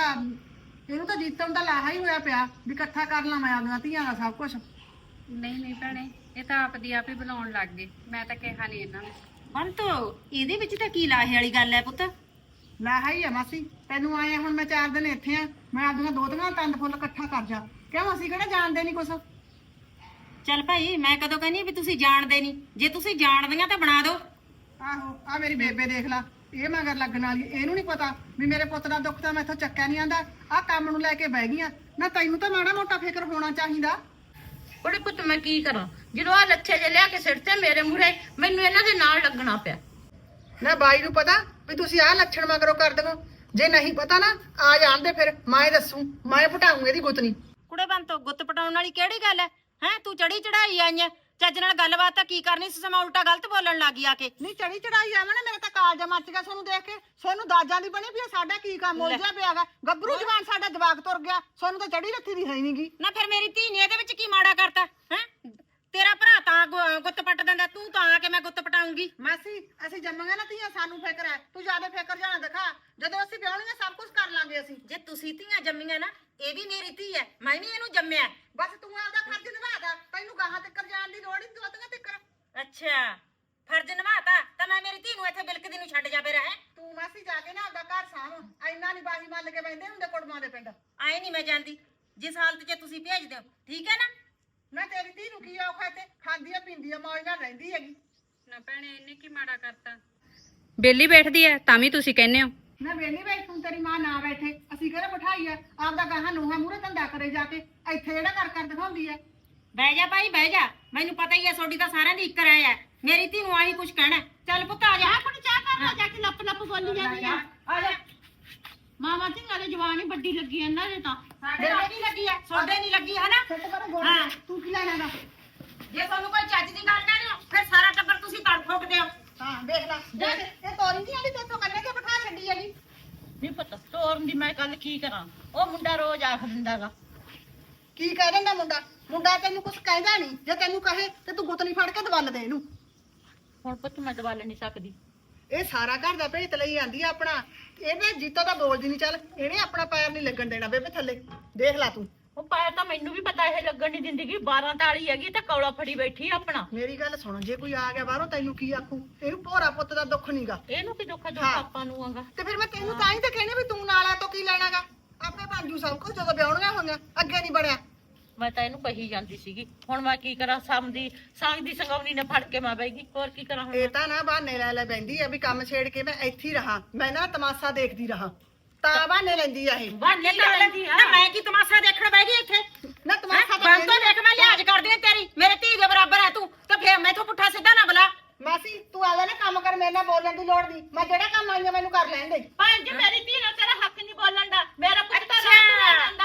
ਇਹਨੂੰ ਤਾਂ ਜੀਤਣ ਦਾ ਲਾਹਾ ਹੀ ਹੋਇਆ ਪਿਆ ਵੀ ਇਕੱਠਾ ਕਰ ਲਾਂ ਮੈਂ ਆਪਣੀਆਂ ਧੀਆਂ ਦਾ ਸਭ ਕੁਝ ਨਹੀਂ ਨਹੀਂ ਭੈਣੇ ਇਹ ਤਾਂ ਆਪ ਦੀ ਆਪ ਹੀ ਬੁਲਾਉਣ ਲੱਗ ਗਏ। ਮੈਂ ਤਾਂ ਕਿਹਾ ਨਹੀਂ ਇਹਨਾਂ ਨੂੰ। ਬੰਤੋ ਇਹਦੇ ਵਿੱਚ ਤਾਂ ਕੀ ਲਾਹੇ ਵਾਲੀ ਗੱਲ ਹੈ ਪੁੱਤ? ਲਾਹਾ ਹੀ ਆ ਮਾਸੀ। ਤੈਨੂੰ ਆਏ ਹੁਣ ਮੈਂ ਚਾਰ ਦਿਨ ਇੱਥੇ ਆ ਮੈਂ ਆਪਣੀਆਂ ਦੋਤੀਆਂ ਤੰਦ ਫੁੱਲ ਇਕੱਠਾ ਕਰ ਜਾ। ਕਿਉਂ? ਅਸੀਂ ਕਿਹੜਾ ਜਾਣਦੇ ਨਹੀਂ ਕੁਛ? ਚੱਲ ਭਾਈ ਮੈਂ ਕਦੋਂ ਕਹਿੰਦੀ ਵੀ ਤੁਸੀਂ ਜਾਣਦੇ ਨਹੀਂ ਜੇ ਤੁਸੀਂ ਜਾਣਦੀਆਂ ਤਾਂ ਬਣਾ ਦਿਓ। ਆਹੋ ਆ ਮੇਰੀ ਬੇਬੇ ਦੇਖ ਲਾ। ਇਹ ਮਗਰ ਲੱਗਣ ਵਾਲੀ ਇਹਨੂੰ ਨਹੀਂ ਪਤਾ ਵੀ ਮੇਰੇ ਪੁੱਤ ਦਾ ਦੁੱਖ ਤਾਂ ਮੈਥੋਂ ਚੱਕਿਆ ਨਹੀਂ ਆਂਦਾ ਆ ਕੰਮ ਨੂੰ ਲੈ ਕੇ ਬਹਿ ਗਈਆਂ। ਨਾ ਤੈਨੂੰ ਤਾਂ ਮਾੜਾ ਮੋਟਾ ਫਿਕਰ ਹੋਣਾ ਚਾਹੀਦਾ। ਕੁੜੇ ਪੁੱਤ ਮੈਂ ਕੀ ਕਰਾਂ? ਜਦੋਂ ਆ ਲੱਛੇ ਜੇ ਲਿਆ ਕੇ ਸਿਰ ਤੇ ਮੇਰੇ ਮੂਹਰੇ ਮੈਨੂੰ ਇਹਨਾਂ ਦੇ ਨਾਲ ਲੱਗਣਾ ਪਿਆ। ਨਾ ਬਾਈ ਨੂੰ ਪਤਾ ਵੀ ਤੁਸੀਂ ਆਹ ਲੱਛਣ ਮਗਰੋਂ ਕਰ ਦੇਵੋ। ਜੇ ਨਹੀਂ ਪਤਾ ਨਾ ਆ ਜਾਣ ਦੇ ਫਿਰ ਮੈਂ ਦੱਸੂ ਮੈਂ ਪਟਾਉਂਗਾ ਇਹਦੀ ਗੁੱਤਨੀ। ਕੁੜੇ ਬੰਤੋ ਗੁੱਤ ਪਟਾਉਣ ਵਾਲੀ ਕਿਹੜੀ ਗੱਲ ਹੈ ਹੈ ਤੂੰ ਚੜੀ ਚੜਾਈ ਆਈਆਂ ਚੱਜ ਨਾਲ ਗੱਲਬਾਤ ਤਾਂ ਕੀ ਕਰਨੀ ਸੀ ਸਮਾਂ ਉਲਟਾ ਗਲਤ ਬੋਲਣ ਲੱਗੀ ਆ ਕੇ। ਨਹੀਂ ਚੜੀ ਚੜਾਈ ਆਵਾਂ ਨਾ ਮੇਰੇ ਤਾਂ ਕਾਲਜਾ ਮੱਚ ਗਿਆ ਤੁਹਾਨੂੰ ਦੇਖ ਕੇ। ਸੋਨੂੰ ਦਾਜਾਂ ਦੀ ਬਣੀ ਵੀ ਇਹ ਸਾਡਾ ਕੀ ਕੰਮ ਉਲਝਿਆ ਪਿਆਗਾ ਗੱਭਰੂ ਜਵਾਨ ਸਾਡਾ ਜਵਾਕ ਤੁਰ ਗਿਆ। ਸੋਨੂੰ ਤਾਂ ਚੜੀ ਰੱਥੀ ਦੀ ਹੈ ਨਹੀਂਗੀ ਨਾ ਫਿਰ ਮੇਰੀ ਧੀ ਨੇ ਇਹਦੇ ਵਿੱਚ ਕੀ ਮਾੜਾ ਕਰਤਾ ਹੈ? ਤੇਰਾ ਭਰਾ ਤਾਂ ਗੁ- ਗੁੱਤ ਪੱਟ ਦਿੰਦਾ ਤੂੰ ਤਾਂ ਆ ਕੇ ਮੈਂ ਗੁੱਤ ਪਟਾਉਂਗੀ। ਮਾਸੀ ਅਸੀਂ ਜੰਮਾਂਗੇ ਨਾ ਧੀਆਂ ਸਾਨੂੰ ਫਿਕਰ ਹੈ। ਤੂੰ ਜ਼ਿਆਦਾ ਫਿਕਰ ਜਾਣਾ ਦਿਖਾ। ਜਦੋਂ ਅਸੀਂ ਵਿਆਹਣੀਆਂ ਸਭ ਕੁਝ ਕਰ ਲਾਂਗੇ ਅਸੀਂ। ਜੇ ਤੁਸੀਂ ਧੀਆਂ ਜੰਮੀਆਂ ਨਾ ਇਹ ਵੀ ਮੇਰੀ ਧੀ ਹੈ ਮੈਂ ਵੀ ਇਹਨੂੰ ਜੰਮਿਆ। ਬਸ ਤੂੰ ਆਪਦਾ ਫਰਜ਼ ਨਿਭਾਦਾ ਤੈਨੂੰ ਗਾਹਾਂ ਤੱਕ ਜਾਣ ਦੀ ਲੋੜ ਨਹੀਂ ਦੋਤੀਆਂ ਤੱਕ ਅੱਛਾ ਫਰਜ਼ ਨਿਭਾਤਾ ਤਾਂ ਮੈਂ ਮੇਰੀ ਧੀ ਨੂੰ ਇੱਥੇ ਬਿਲਕਦੀ ਨੂੰ ਛੱਡ ਜਾ ਫਿਰ ਹੈ? ਤੂੰ ਮਾਸੀ ਜਾ ਕੇ ਨਾ ਆਪਦਾ ਘਰ ਸਾਂਭ। ਇੰਨਾ ਨਹੀਂ ਬਾਹੀ ਮੱਲ ਕੇ ਬੈਠੇ ਹੁੰਦੇ ਕੁੜਮਾਂ ਦੇ ਪਿੰਡ। ਆਏ ਨਹੀਂ ਮੈਂ ਜਾਂਦੀ। ਜਿਸ ਹਾਲਤ 'ਚ ਤੁਸੀਂ ਭੇਜਦੇ ਹੋ ਠੀਕ ਹੈ ਨਾ? ਨਾ ਤੇਰੀ ਧੀ ਨੂੰ ਕੀ ਔਖਾ ਤੇ ਖਾਂਦੀ ਆ ਪੀਂਦੀ ਆ ਮੌਜ ਨਾਲ ਰਹਿੰਦੀ ਹੈਗੀ। ਨਾ ਭੈਣੇ ਇਹਨੇ ਕੀ ਮਾੜਾ ਕਰਤਾ। ਬੇਲੀ ਬੈਠਦੀ ਐ ਤਾਂ ਵੀ ਤੁਸੀਂ ਕਹਿੰਦੇ ਹੋ। ਨਾ ਵੇਲੀ ਬੈਠੂ ਤੇਰੀ ਮਾਂ ਨਾ ਬੈਠੇ। ਅਸੀਂ ਕਿਹੜਾ ਬਿਠਾਈ ਆ ਆਪਦਾ ਗਾਹਾਂ ਨੂੰਹਾਂ ਮੂਰੇ ਧੰਦਾ ਕਰੇ ਜਾ ਕੇ। ਇੱਥੇ ਜਿਹੜਾ ਕਰ ਕਰ ਦਿਖਾਉਂਦੀ ਐ। ਬਹਿ ਜਾ ਭਾਈ ਬਹਿ ਜਾ। ਮੈਨੂੰ ਪਤਾ ਹੀ ਹੈ ਤੁਹਾਡੀ ਤਾਂ ਸਾਰਿਆਂ ਦੀ ਇੱਕ ਰਾਏ ਹੈ ਮੇਰੀ ਧੀ ਨੂੰ ਆਹੀ ਕੁਝ ਕਹਿਣਾ ਹੈ। ਚੱਲ ਪੁੱਤ ਆ ਜਾ। ਕੁੜੀ ਚਾਹ ਕਰਨਾ ਜਾ ਕੇ ਲੱਪ ਲੱਪ ਬੋਲੀ ਜਾਂਦੀ ਆ ਆ ਜਾ। ਮਾਮਾ ਧੀਆਂ ਦੇ ਜਵਾਨ ਹੀ ਵੱਡੀ ਲੱਗੀ ਇਹਨਾਂ ਦੇ ਤਾਂ। ਸਾਡੇ ਲੱਗੀ ਲੱਗੀ ਹੈ ਤੁਹਾਡੇ ਨਹੀਂ ਲੱਗੀ ਹੈ ਨਾ ਸੱਟ ਕਰ ਗੋਲ ਹਾਂ। ਤੂੰ ਕੀ ਲੈਣਾ ਗਾ ਜੇ ਤੁਹਾਨੂੰ ਕੋਈ ਚੱਜ ਦੀ ਗੱਲ ਕਹਿਣੀ ਹੋ ਫਿਰ ਸਾਰਾ ਟੱਬਰ ਤੁਸੀਂ ਤੜ ਠੋਕਦੇ ਹੋ। ਹਾਂ ਦੇਖ ਲੈ। ਦੇਖ ਇਹ ਤੋਰੀ ਦੀ ਵਾਲੀ ਤੇਥੋਂ ਕੰਨੇ ਤੇ ਬਿਠਾ ਛੱਡੀ ਹੈਗੀ ਨਹੀਂ ਪਤਾ ਤੋਰਨ ਦੀ ਮੈਂ ਕੱਲ ਕੀ ਕਰਾਂ? ਉਹ ਮੁੰਡਾ ਰੋਜ਼ ਆਖ ਦਿੰਦਾਗਾ ਕੀ ਕਹਿ ਦਿੰਦਾ ਮੁੰਡਾ? ਮੁੰਡਾ ਤੈਨੂੰ ਕੁਝ ਕਹਿੰਦਾ ਨਹੀਂ। ਜੇ ਤੈਨੂੰ ਕਹੇ ਤੇ ਤੂੰ ਗੁੱਤਨੀ ਫੜ ਕੇ ਦਵਲ ਦੇ ਇਹਨੂੰ। ਹੁਣ ਪੁੱਤ ਮੈਂ ਦਵਾ ਨਹੀਂ ਸਕਦੀ। ਇਹ ਸਾਰਾ ਘਰ ਦਾ ਭੇਤ ਲਈ ਆਂਦੀ ਆ ਆਪਣਾ। ਇਹਨੇ ਜੀਤੋ ਤਾਂ ਬੋਲਦੀ ਨਹੀਂ ਚੱਲ ਇਹਨੇ ਆਪਣਾ ਪੈਰ ਨਹੀਂ ਲੱਗਣ ਦੇਣਾ ਬੇਬੇ ਥੱਲੇ। ਦੇਖ ਲੈ ਤੂੰ। ਉਹ ਪਾਇਆ ਤਾਂ ਮੈਨੂੰ ਵੀ ਪਤਾ ਇਹ ਲੱਗਣ ਨਹੀਂ ਦਿੰਦੀ ਕਿ 12 ਤਾਲੀ ਹੈਗੀ ਤੇ ਕੌਲਾ ਫੜੀ ਬੈਠੀ ਆ ਆਪਣਾ। ਮੇਰੀ ਗੱਲ ਸੁਣ ਜੇ ਕੋਈ ਆ ਗਿਆ ਬਾਹਰੋਂ ਤੈਨੂੰ ਕੀ ਆਖੂ? ਇਹਨੂੰ ਭੋਰਾ ਪੁੱਤ ਦਾ ਦੁੱਖ ਨਹੀਂਗਾ ਇਹਨੂੰ ਕੀ ਦੁੱਖ ਦੁੱਖ ਹਾਂ। ਆਪਾਂ ਨੂੰ ਆਗਾ। ਤੇ ਫਿਰ ਮੈਂ ਤੈਨੂੰ ਤਾਂ ਹੀ ਤਾਂ ਕਹਿੰਦੀ ਵੀ ਤੂੰ ਨਾਲ ਆ ਤੋਂ ਕੀ ਲੈਣਾਗਾ? ਆਪੇ ਬਾਂਜੂ ਸਭ ਕੁਝ ਜਦੋਂ ਵਿਆਹਣੀਆਂ ਹੋਈਆਂ ਅੱਗੇ ਨਹੀਂ ਬੜਿਆ ਮੈਂ ਤਾਂ ਇਹਨੂੰ ਕਹੀ ਜਾਂਦੀ ਸੀਗੀ। ਹੁਣ ਮੈਂ ਕੀ ਕਰਾਂ ਸਾਮ ਦੀ ਸਾਂਗ ਦੀ ਸੰਗਵਨੀ ਨੇ ਫੜ ਕੇ ਮੈਂ ਬੈਗੀ ਹੋਰ ਕੀ ਕਰਾਂ ਹੁਣ ਇਹ ਤਾਂ ਨਾ ਬਹਾਨੇ ਲੈ ਲੈ ਬੈਂਦੀ ਆ ਵੀ ਕੰਮ ਛੇੜ ਕੇ ਮੈਂ ਇੱਥੇ ਹੀ ਰਹਾ। ਮੈਂ ਨਾ ਤਮਾਸ਼ਾ ਦੇਖਦੀ ਰਹਾ। ਤਾਂ ਬਹਾਨੇ ਲੈਂਦੀ ਆ ਇਹ। ਬਾਨੇ ਤਾਂ ਲੈਂਦੀ ਆ। ਨਾ ਮੈਂ ਕੀ ਤਮਾਸ਼ਾ ਦੇਖਣ ਬਹਿ ਗਈ ਇੱਥੇ? ਨਾ ਤਮਾਸ਼ਾ ਤਾਂ ਬੰਦ ਤੋਂ ਦੇਖ ਮੈਂ ਲਿਹਾਜ਼ ਕਰਦੀ ਹਾਂ ਤੇਰੀ। ਮੇਰੇ ਧੀ ਦੇ ਬਰਾਬਰ ਹੈ ਤੂੰ। ਤੇ ਫੇਰ ਮੈਥੋਂ ਪੁੱਠਾ ਸਿੱਧਾ ਨਾ ਬੁਲਾ। ਮਾਸੀ ਤੂੰ ਆਦਾ ਨਾ ਕੰਮ ਕਰ ਮੇਰੇ ਨਾਲ ਬੋਲਣ ਦੀ ਲੋੜ ਨਹੀਂ। ਮੈਂ ਜਿਹੜਾ ਕੰਮ ਆਈ ਆ ਮੈਨੂੰ ਕਰ ਲੈਣ ਦੇ। ਪੰਜ ਮੇਰੀ ਧੀ ਨਾਲ ਤੇਰਾ ਹੱਕ ਨਹੀਂ ਬੋਲਣ ਦਾ। ਮੇਰਾ ਪੁੱਤ ਤਾਂ ਅੱਛਾ। ਰਾਤ ਨੂੰ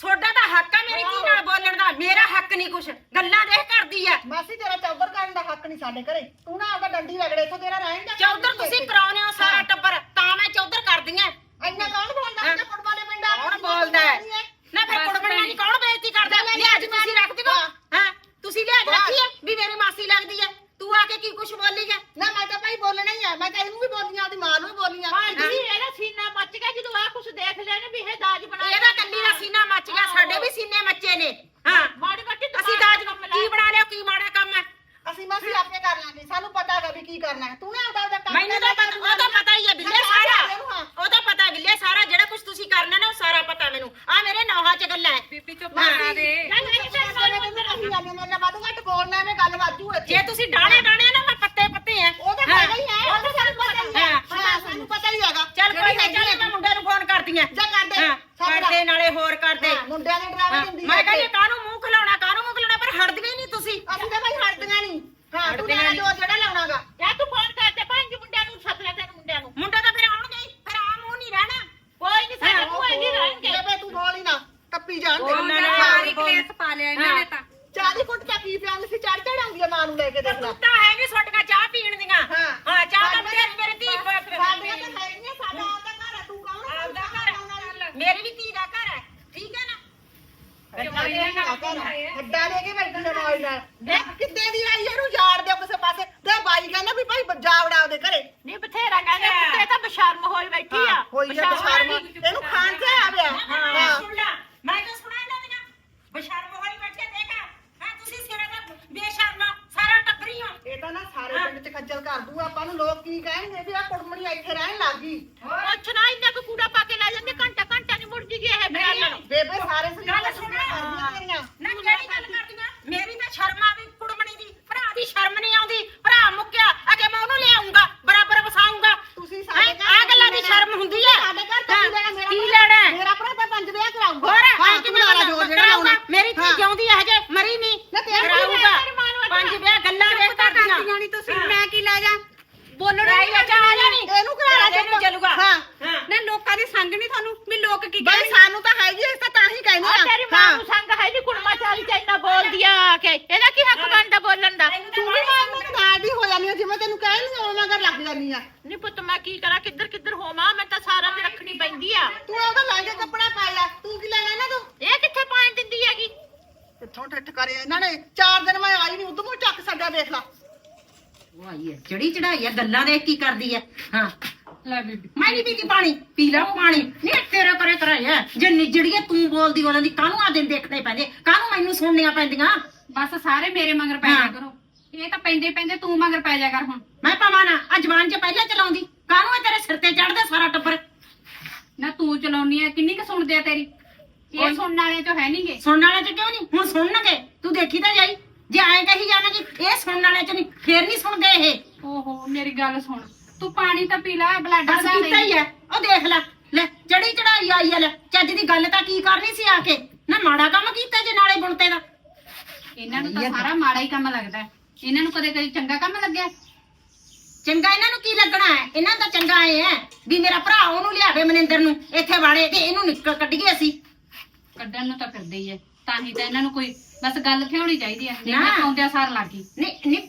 ਸੋਡਾ ਤਾਂ ਹੱਕ ਹੈ ਮੇਰੀ ਧੀ ਨਾਲ ਬੋਲਣ ਦਾ। ਮੇਰਾ ਹੱਕ ਨਹੀਂ ਕੁਛ। ਗੱਲਾਂ ਦੇਖ ਕਰਦੀ ਹੈ ਮਾਸੀ ਤੇਰਾ ਚੌਧਰ ਕਰਨ ਦਾ ਹੱਕ ਨਹੀਂ ਸਾਡੇ ਘਰੇ। ਤੂੰ ਨਾ ਆਪਦਾ ਡੰਡੀ ਰਗੜੇ ਇੱਥੋਂ ਤੇਰਾ ਰਹਿਣ ਦਾ ਚੌਧਰ ਤੁਸੀਂ ਕਰਾਉਨੇ ਹੋ ਸਾਰਾ ਟੱਬਰ ਤਾਂ ਮੈਂ ਚੌਧਰ ਕਰਦੀ ਆ। ਇੰਨਾ ਕੌਣ ਬੋਲਦਾ? ਹਾਂ। ਕਿ ਕੁੜਮਾ ਦੇ ਪਿੰਡ ਆ ਕੇ ਕੌਣ ਤੂੰ ਬੋਲਦਾ ਹੈ? ਹੈ? ਨਾ ਫਿਰ ਕੁੜਮਣੀਆਂ ਦੀ ਕੌਣ ਬੇਇੱਜ਼ਤੀ ਕਰਦਾ? ਲੈ ਲੈ ਲਿਹਾਜ਼ ਤੁਸੀਂ ਰੱਖਦੇ ਹੋ ਹਾਂ। ਹਾਂ। ਤੁਸੀਂ ਲਿਹਾਜ਼ ਰੱਖੀ ਹੈ ਵੀ ਮੇਰੀ ਮਾਸੀ ਲੱਗਦੀ ਹੈ ਤੂੰ ਆ ਕੇ ਕੀ ਕੁਛ ਬੋਲੀ ਹੈ ਨਾ ਮੈਂ ਤਾਂ ਭਾਈ ਬੋਲਣਾ ਹੀ ਆ ਮੈਂ ਤਾਂ ਇਹਨੂੰ ਵੀ ਬੋਲੀਆਂ ਆਪਦੀ ਮਾਂ ਨੂੰ ਵੀ ਬੋਲੀਆਂ ਪੰਜ ਜੀ ਇਹਦਾ ਸੀਨਾ ਮੱਚ ਗਿਆ ਜਦੋਂ ਆ ਕੁਛ ਦੇਖ ਲਿਆ ਨੇ ਵੀ ਇਹ ਦਾਜ ਬਣਾ ਇਹਦਾ ਕੱਲੀ ਦਾ ਸੀਨਾ ਮੱਚ ਗਿਆ ਸਾਡੇ ਵੀ ਸੀਨੇ ਮੱਚੇ ਨੇ ਹਾਂ ਮਾੜੀ ਮੱਟੀ ਅਸੀਂ ਦਾਜ ਕੀ ਬਣਾ ਲਿਆ ਕੀ ਮਾੜਾ ਕੰਮ ਹੈ ਅਸੀਂ ਮਾਸੀ ਆਪੇ ਕਰ ਲਾਂਗੇ ਸਾਨੂੰ ਪਤਾ ਹੈਗਾ ਵੀ ਕੀ ਕਰਨਾ ਹੈ ਤੂੰ ਨਾ ਆਪਦਾ ਆਪਦਾ ਕੰਮ ਮੈਨੂੰ ਤਾਂ ਕਰ ਪਤਾ ਉਹ ਤਾਂ ਪਤਾ ਹੀ ਹੈ ਬਿੱਲੇ ਹਾਂ, ਸਾਰਾ ਹਾਂ। ਉਹ ਤਾਂ ਪਤਾ ਹੈ ਬਿੱਲੇ ਸਾਰਾ ਜਿਹੜਾ ਕੁਝ ਤੁਸੀਂ ਕਰਨਾ ਨਾ ਉਹ ਸਾਰਾ ਪਤਾ ਮੈਨੂੰ ਆ ਮੇਰੇ ਨੌਹਾਂ ਚ ਗੱਲਾਂ ਹੈ ਬੀਬੀ ਚੁੱਪ ਕਰਾ ਦੇ ਵੱਧ ਘੱਟ ਬੋਲਣਾ ਐਵੇਂ ਗੱਲ ਵਾਜੂ ਇੱਥੇ ਜੇ ਤੁਸੀਂ ਡਾਣੇ ਡਾਣੇ ਨਾ ਮੈਂ ਪੱਤੇ ਪੱਤੇ ਆ ਉਹ ਤਾਂ ਹੈਗਾ ਹੀ ਹੈ ਉਹ ਤਾਂ ਸਾਨੂੰ ਪਤਾ ਹੀ ਹੈ ਹਾਂ। ਹਾਂ ਸਾਨੂੰ ਪਤਾ ਹੀ ਹੈਗਾ ਚੱਲ ਕੋਈ ਜਿਹੜੀ ਨਾ ਚੱਲ ਮੈਂ ਮੁੰਡੇ ਨੂੰ ਫੋਨ ਕਰਦੀ ਆ ਜਾ ਕਰ ਦੇ ਹਾਂ ਸੱਦ ਕਰਦੇ ਨਾਲੇ ਹੋਰ ਕਰਦੇ ਹਾਂ, ਮੁੰਡਿਆਂ ਦੇ ਡਰਾਵੇ ਹਾਂ, ਦਿੰਦੀ ਮੈਂ ਹੈ ਕਹਿੰਦੀ ਕਾਹਨੂੰ ਮੂੰਹ ਖਲਾਉਣਾ ਕਾਹਨੂੰ ਮੂੰਹ ਖਲਾਉਣਾ ਪਰ ਹਟਦੀਆਂ ਹੀ ਨਹੀਂ ਤੁਸੀਂ ਅਸੀਂ ਤਾਂ ਭਾਈ ਹਟਦੀਆਂ ਨਹੀਂ ਹਾਂ ਤੂੰ ਹਟਦੀਆਂ ਨਾ ਨੀ। ਜੋ ਜਿਹੜਾ ਲਾਉਣਾਗਾ ਜਾਂ ਤੂੰ ਫੋਨ ਕਰ ਤੇ ਪੰਜ ਮੁੰਡਿਆਂ ਨੂੰ ਸੱਦ ਲੈ ਤੈਨੂੰ ਮੁੰਡਿਆਂ ਨੂੰ ਮੁੰਡਾ ਤਾਂ ਫਿਰ ਆਉਣਗੇ ਹੀ, ਫਿਰ ਆ ਮੂੰਹ ਨਹੀਂ ਰਹਿਣਾ ਕੋਈ ਨਹੀਂ ਸਾਡੇ ਭੂਏ ਨਹੀਂ ਰਹਿਣਗੇ ਬੇਬੇ ਤੂੰ ਬੋਲ ਹੀ ਨਾ ਟੱਪੀ ਜਾਣ ਬੋਲ ਨਾ, ਦੇ ਸਾਰੀ ਕਲੇਸ਼ ਪਾ ਲਿਆ ਇਹਨਾਂ ਨੇ ਤਾਂ ਚਾਲੀ ਫੁੱਟ ਤੱਕ ਕੀ ਪਿਆਉਂਦੀ ਸੀ ਚੜ ਚੜ ਆਉਂਦੀ ਆ ਮਾਂ ਨੂੰ ਲੈ ਕੇ ਦੇਖ ਲੈ ਤੂੰ ਤਾਂ ਹੈ ਨਹੀਂ ਛੋਟੀਆਂ ਚਾਹ ਪੀਣ ਦੀਆਂ ਹਾਂ। ਹਾਂ ਚਾਹ ਤਾਂ ਸਾਡੇ- ਮੇਰੀ ਧੀ ਸਾਡੀਆਂ ਤਾਂ ਹੈਗੀਆਂ ਸਾਡਾ ਆਪਦਾ ਘਰ ਆ ਤੂੰ ਕੌਣ ਆਪਦਾ ਘਰ ਹੈ। ਮੇਰੀ ਵੀ ਧੀ ਦਾ ਘਰ ਹੈ ਠੀਕ ਹੈ ਨਾ ਹੱਡਾ ਦੇ ਕੇ ਬੈਠੀ ਆ ਮੌਜ ਨਾਲ ਇਹ ਕਿੱਦੇ ਦੀ ਆਈ ਇਹਨੂੰ ਜਾੜ ਦਿਓ ਕਿਸੇ ਪਾਸੇ ਤੇ ਬਾਈ ਕਹਿੰਦਾ ਵੀ ਭਾਈ ਜਾਵੜਾ ਉਹਦੇ ਘਰੇ ਨਹੀਂ ਬਥੇਰਾ ਕਹਿੰਦੇ ਪੁੱਤੇ ਤਾਂ ਬਸ਼ਰਮ ਹੋਈ ਬੈਠੀ ਆ ਹੋਈ ਆ ਬਸ਼ਰਮ ਇਹਨੂੰ ਖਾਣ ਤੇ ਆ ਗਿਆ ਹਾਂ ਸੁਣ ਲੈ ਮੈਂ ਤਾਂ ਸੁਣਾ ਇਹਨਾਂ ਦੀਆਂ ਬਸ਼ਰਮ ਹੋਈ ਬੈਠੇ ਦੇਖਾ ਹਾਂ ਤੁਸੀਂ ਸਿਰੇ ਦਾ ਬੇਸ਼ਰਮ ਸਾਰਾ ਟੱਬਰੀ ਹੋ ਇਹ ਤਾਂ ਨਾ ਸਾਰੇ ਪਿੰਡ ਚ ਖੱਜਲ ਕਰ ਦੂ ਆਪਾਂ ਨੂੰ ਲੋਕ ਕੀ ਕਹਿਣਗੇ ਵੀ ਆ ਕੁੜਮਣੀ ਇੱਥੇ ਰਹਿਣ ਲੱਗ ਗਈ। ਅੱਛਾ ਨਾ ਇੰਨਾ ਕੁ ਕੂੜਾ ਪਾ ਕੇ ਲੈ ਜਾਂਦੇ ਘੰਟਾ ਘੰਟਾ ਨਹੀਂ ਮੁੜ ਜੀ ਇਹ ਬਿਆਨ ਬੇਬੇ ਸਾਰੇ ਗੱਲ ਸੁਣ। ਨਾ ਕਿਹੜੀ ਗੱਲ ਕਰਦੀਆਂ? ਮੇਰੀ ਤਾਂ ਸ਼ਰਮ ਆ ਵੀ ਕੁੜਮਣੀ ਦੀ। ਭਰਾ ਦੀ ਸ਼ਰਮ ਨਹੀਂ ਆਉਂਦੀ। ਭਰਾ ਮੁੱਕਿਆ ਅਗੇ ਮੈਂ ਉਹਨੂੰ ਲਿਆਉਂਗਾ ਬਰਾਬਰ ਵਸਾਉਂਗਾ ਤੁਸੀਂ ਸਾਡੇ ਘਰ ਆ ਗੱਲਾਂ ਦੀ ਸ਼ਰਮ ਹੁੰਦੀ ਆ ਸਾਡੇ ਘਰ ਤਾਂ ਕੀ ਲੈਣਾ? ਮੇਰਾ ਕੀ ਲੈਣਾ ਹੈ? ਮੇਰਾ ਭਰਾ ਤਾਂ ਪੰਜ ਵਿਆਹ ਕਰਾਊਗਾ। ਹੋਰ ਹਾਂ ਕਿਵੇਂ ਮੇਰਾ ਜੋਰ ਜਿਹੜਾ? ਲਾਉਣਾ ਮੇਰੀ ਧੀ ਹਾਂ। ਜਿਉਂਦੀ ਹੈ ਹਜੇ ਮਰੀ ਨਹੀਂ ਨਾ ਤੇਰੀ ਧੀ ਕਰਾਊਗਾ ਹੈ, ਤੇਰੀ ਮਾਂ ਨੂੰ ਪੰਜ ਵਿਆਹ ਗੱਲਾਂ ਦੇ ਨਹੀਂ ਤੁਸੀਂ? ਮੈਂ ਕੀ ਲੈ ਜਾ? ਬੋਲਣਾ ਨਹੀਂ ਆ ਜਾ ਨਹੀਂ। ਇਹਨੂੰ ਕਰਾ ਲੈ ਇਹਨੂੰ ਚੱਲੂਗਾ। ਹਾਂ। ਹਾਂ। ਨਾ ਲੋਕਾਂ ਦੀ ਸੰਗ ਨਹੀਂ ਤੁਹਾਨੂੰ। ਵੀ ਲੋਕ ਕੀ ਬਈ ਸਾਨੂੰ ਤਾਂ ਹੈਗੀ ਇਸ ਤਾਂ ਤਾਂ ਹੀ ਕਹਿੰਦੇ ਆ ਆ ਤੇਰੀ ਮਾਂ ਨੂੰ ਸੰਗ ਹੈ ਜੀ ਕੁੜਮਾ ਚਾਲੀ ਚ ਇੰਨਾ ਬੋਲਦੀ ਆ ਕਿ। ਇਹਦਾ ਕੀ ਹੱਕ ਬਣਦਾ ਬੋਲਣ ਦਾ? ਤੂੰ ਵੀ ਮਾਂ ਨੂੰ ਨਾਲ ਦੀ ਹੋ ਜਾਂਦੀ ਆ ਜਿਵੇਂ ਤੈਨੂੰ ਕਹਿ ਨਹੀਂ ਉਹ ਮਗਰ ਲੱਗ ਜਾਂਦੀ ਆ। ਨਹੀਂ ਪੁੱਤ ਮੈਂ ਕੀ ਕਰਾਂ? ਕਿੱਧਰ ਕਿੱਧਰ ਹੋਵਾਂ? ਮੈਂ ਤਾਂ ਸਾਰਾ ਦਿਨ ਰੱਖਣੀ ਪੈਂਦੀ ਆ। ਤੂੰ ਉਹਦਾ ਲੰਘੇ ਕੱਪੜਾ ਪਾ ਲੈ ਤੂੰ ਕੀ ਲੈਣਾ ਇਹਨਾਂ ਤੋਂ? ਇਹ ਕਿੱਥੇ ਪਾਣ ਦਿੰਦੀ ਹੈਗੀ? ਕਿੱਥੋਂ ਠੱਠ ਕਰੇ ਇਹਨਾਂ ਨੇ? ਚਾਰ ਦਿਨ ਮੈਂ ਆਈ ਨਹੀਂ ਉਦੋਂ ਚੱਕ ਛੱਡਿਆ ਦੇਖ ਲਾ। ਉਹ ਆਈ ਹੈ ਚੜੀ ਚੜਾਈ ਆ ਗੱਲਾਂ ਦੇਖ ਕੀ ਕਰਦੀ ਹੈ? ਹਾਂ। ਲੈ ਬੀਬੀ। ਮੈਂ ਨਹੀਂ ਪੀਤੀ ਪਾਣੀ ਪੀ ਲੈ ਪਾਣੀ। ਨਹੀਂ ਤੇਰੇ ਕਰੇ ਕਰਾਇਆ ਜੇ ਨਿਜੜੀਏ ਤੂੰ ਬੋਲਦੀ ਉਹਨਾਂ ਦੀ ਕਾਹਨੂੰ ਆ ਦਿਨ ਦੇਖਣੇ ਪੈਂਦੇ? ਕਾਹਨੂੰ ਮੈਨੂੰ ਸੁਣਨੀਆਂ ਪੈਂਦੀਆਂ? ਬਸ ਸਾਰੇ ਮੇਰੇ ਮਗਰ ਪੈ ਜਾ ਕਰੋ। ਇਹ ਤਾਂ ਪੈਂਦੇ ਪੈਂਦੇ ਤੂੰ ਮਗਰ ਪੈ ਜਾ ਕਰ ਹੁਣ। ਮੈਂ ਪਾਵਾਂ ਨਾ ਆ ਜਵਾਨ ਚ ਪਹਿਲਾਂ ਚਲਾਉਂਦੀ ਕਾਹਨੂੰ ਆ ਤੇਰੇ ਸਿਰ ਤੇ ਚੜਦਾ ਸਾਰਾ ਟੱਬਰ? ਨਾ ਤੂੰ ਚਲਾਉਣੀ ਆ ਕਿੰਨੀ ਕੁ ਸੁਣਦੇ ਆ ਤੇਰੀ? ਇਹ ਸੁਣਨ ਵਾਲੇ ਚੋਂ ਹੈ ਨਹੀਂਗੇ ਸੁਣਨ ਵਾਲੇ ਚ ਕਿਉਂ ਨਹੀਂ ਹੁਣ ਸੁਣਨਗੇ ਤੂੰ ਦੇਖੀ ਤਾਂ ਜਾਈ। ਜੇ ਐਂ ਕਹੀ ਜਾਵੇਂਗੀ ਇਹ ਸੁਣਨ ਵਾਲੇ ਚ ਨਹੀਂ ਫੇਰ ਨਹੀਂ ਸੁਣਦੇ ਇਹ। ਓਹੋ ਮੇਰੀ ਗੱਲ ਸੁਣ। ਤੂੰ ਪਾਣੀ ਤਾਂ ਪੀ ਲੈ ਬਲੱਡ ਬਸ ਵਧਾ ਕੀਤਾ ਹੀ ਹੈ ਉਹ ਦੇਖ ਲੈ ਲੈ ਚੜੀ ਚੜਾਈ ਆਈ ਆ ਲੈ ਚੱਜ ਦੀ ਗੱਲ ਤਾਂ ਕੀ ਕਰਨੀ ਸੀ ਆ ਕੇ? ਨਾ ਮਾੜਾ ਕੰਮ ਕੀਤਾ ਜੇ ਨਾਲੇ ਬੁਣਤੇ ਦਾ। ਇਹਨਾਂ ਨੂੰ ਤਾਂ ਸਾਰਾ ਮਾੜਾ ਹੀ ਕੰਮ ਲੱਗਦਾ। ਹੈ। ਇਹਨਾਂ ਨੂੰ ਕਦੇ ਕਦੇ ਚੰਗਾ ਕੰਮ ਲੱਗਿਆ? ਚੰਗਾ ਇਹਨਾਂ ਨੂੰ ਕੀ ਲੱਗਣਾ ਹੈ ਇਹਨਾਂ ਦਾ ਚੰਗਾ ਇਹ ਹੈ ਵੀ ਮੇਰਾ ਭਰਾ ਉਹਨੂੰ ਲਿਆਵੇ ਮਨਿੰਦਰ ਨੂੰ ਇੱਥੇ ਵਾੜੇ ਤੇ ਇਹਨੂੰ ਨਿਕਲ ਕੱਢੀਏ ਅਸੀਂ। ਕੱਢਣ ਨੂੰ ਤਾਂ ਫਿਰਦੇ ਹੀ ਐ। ਤਾਂ ਹੀ ਤਾਂ ਇਹਨਾਂ ਨੂੰ ਕੋਈ ਬਸ ਗੱਲ ਥਿਉਣੀ ਚਾਹੀਦੀ ਐ। ਨਾ। ਮੈਂ ਆਉਂਦਿਆਂ ਸਾਰ ਲੱਗ ਨਹੀਂ ਨਹੀਂ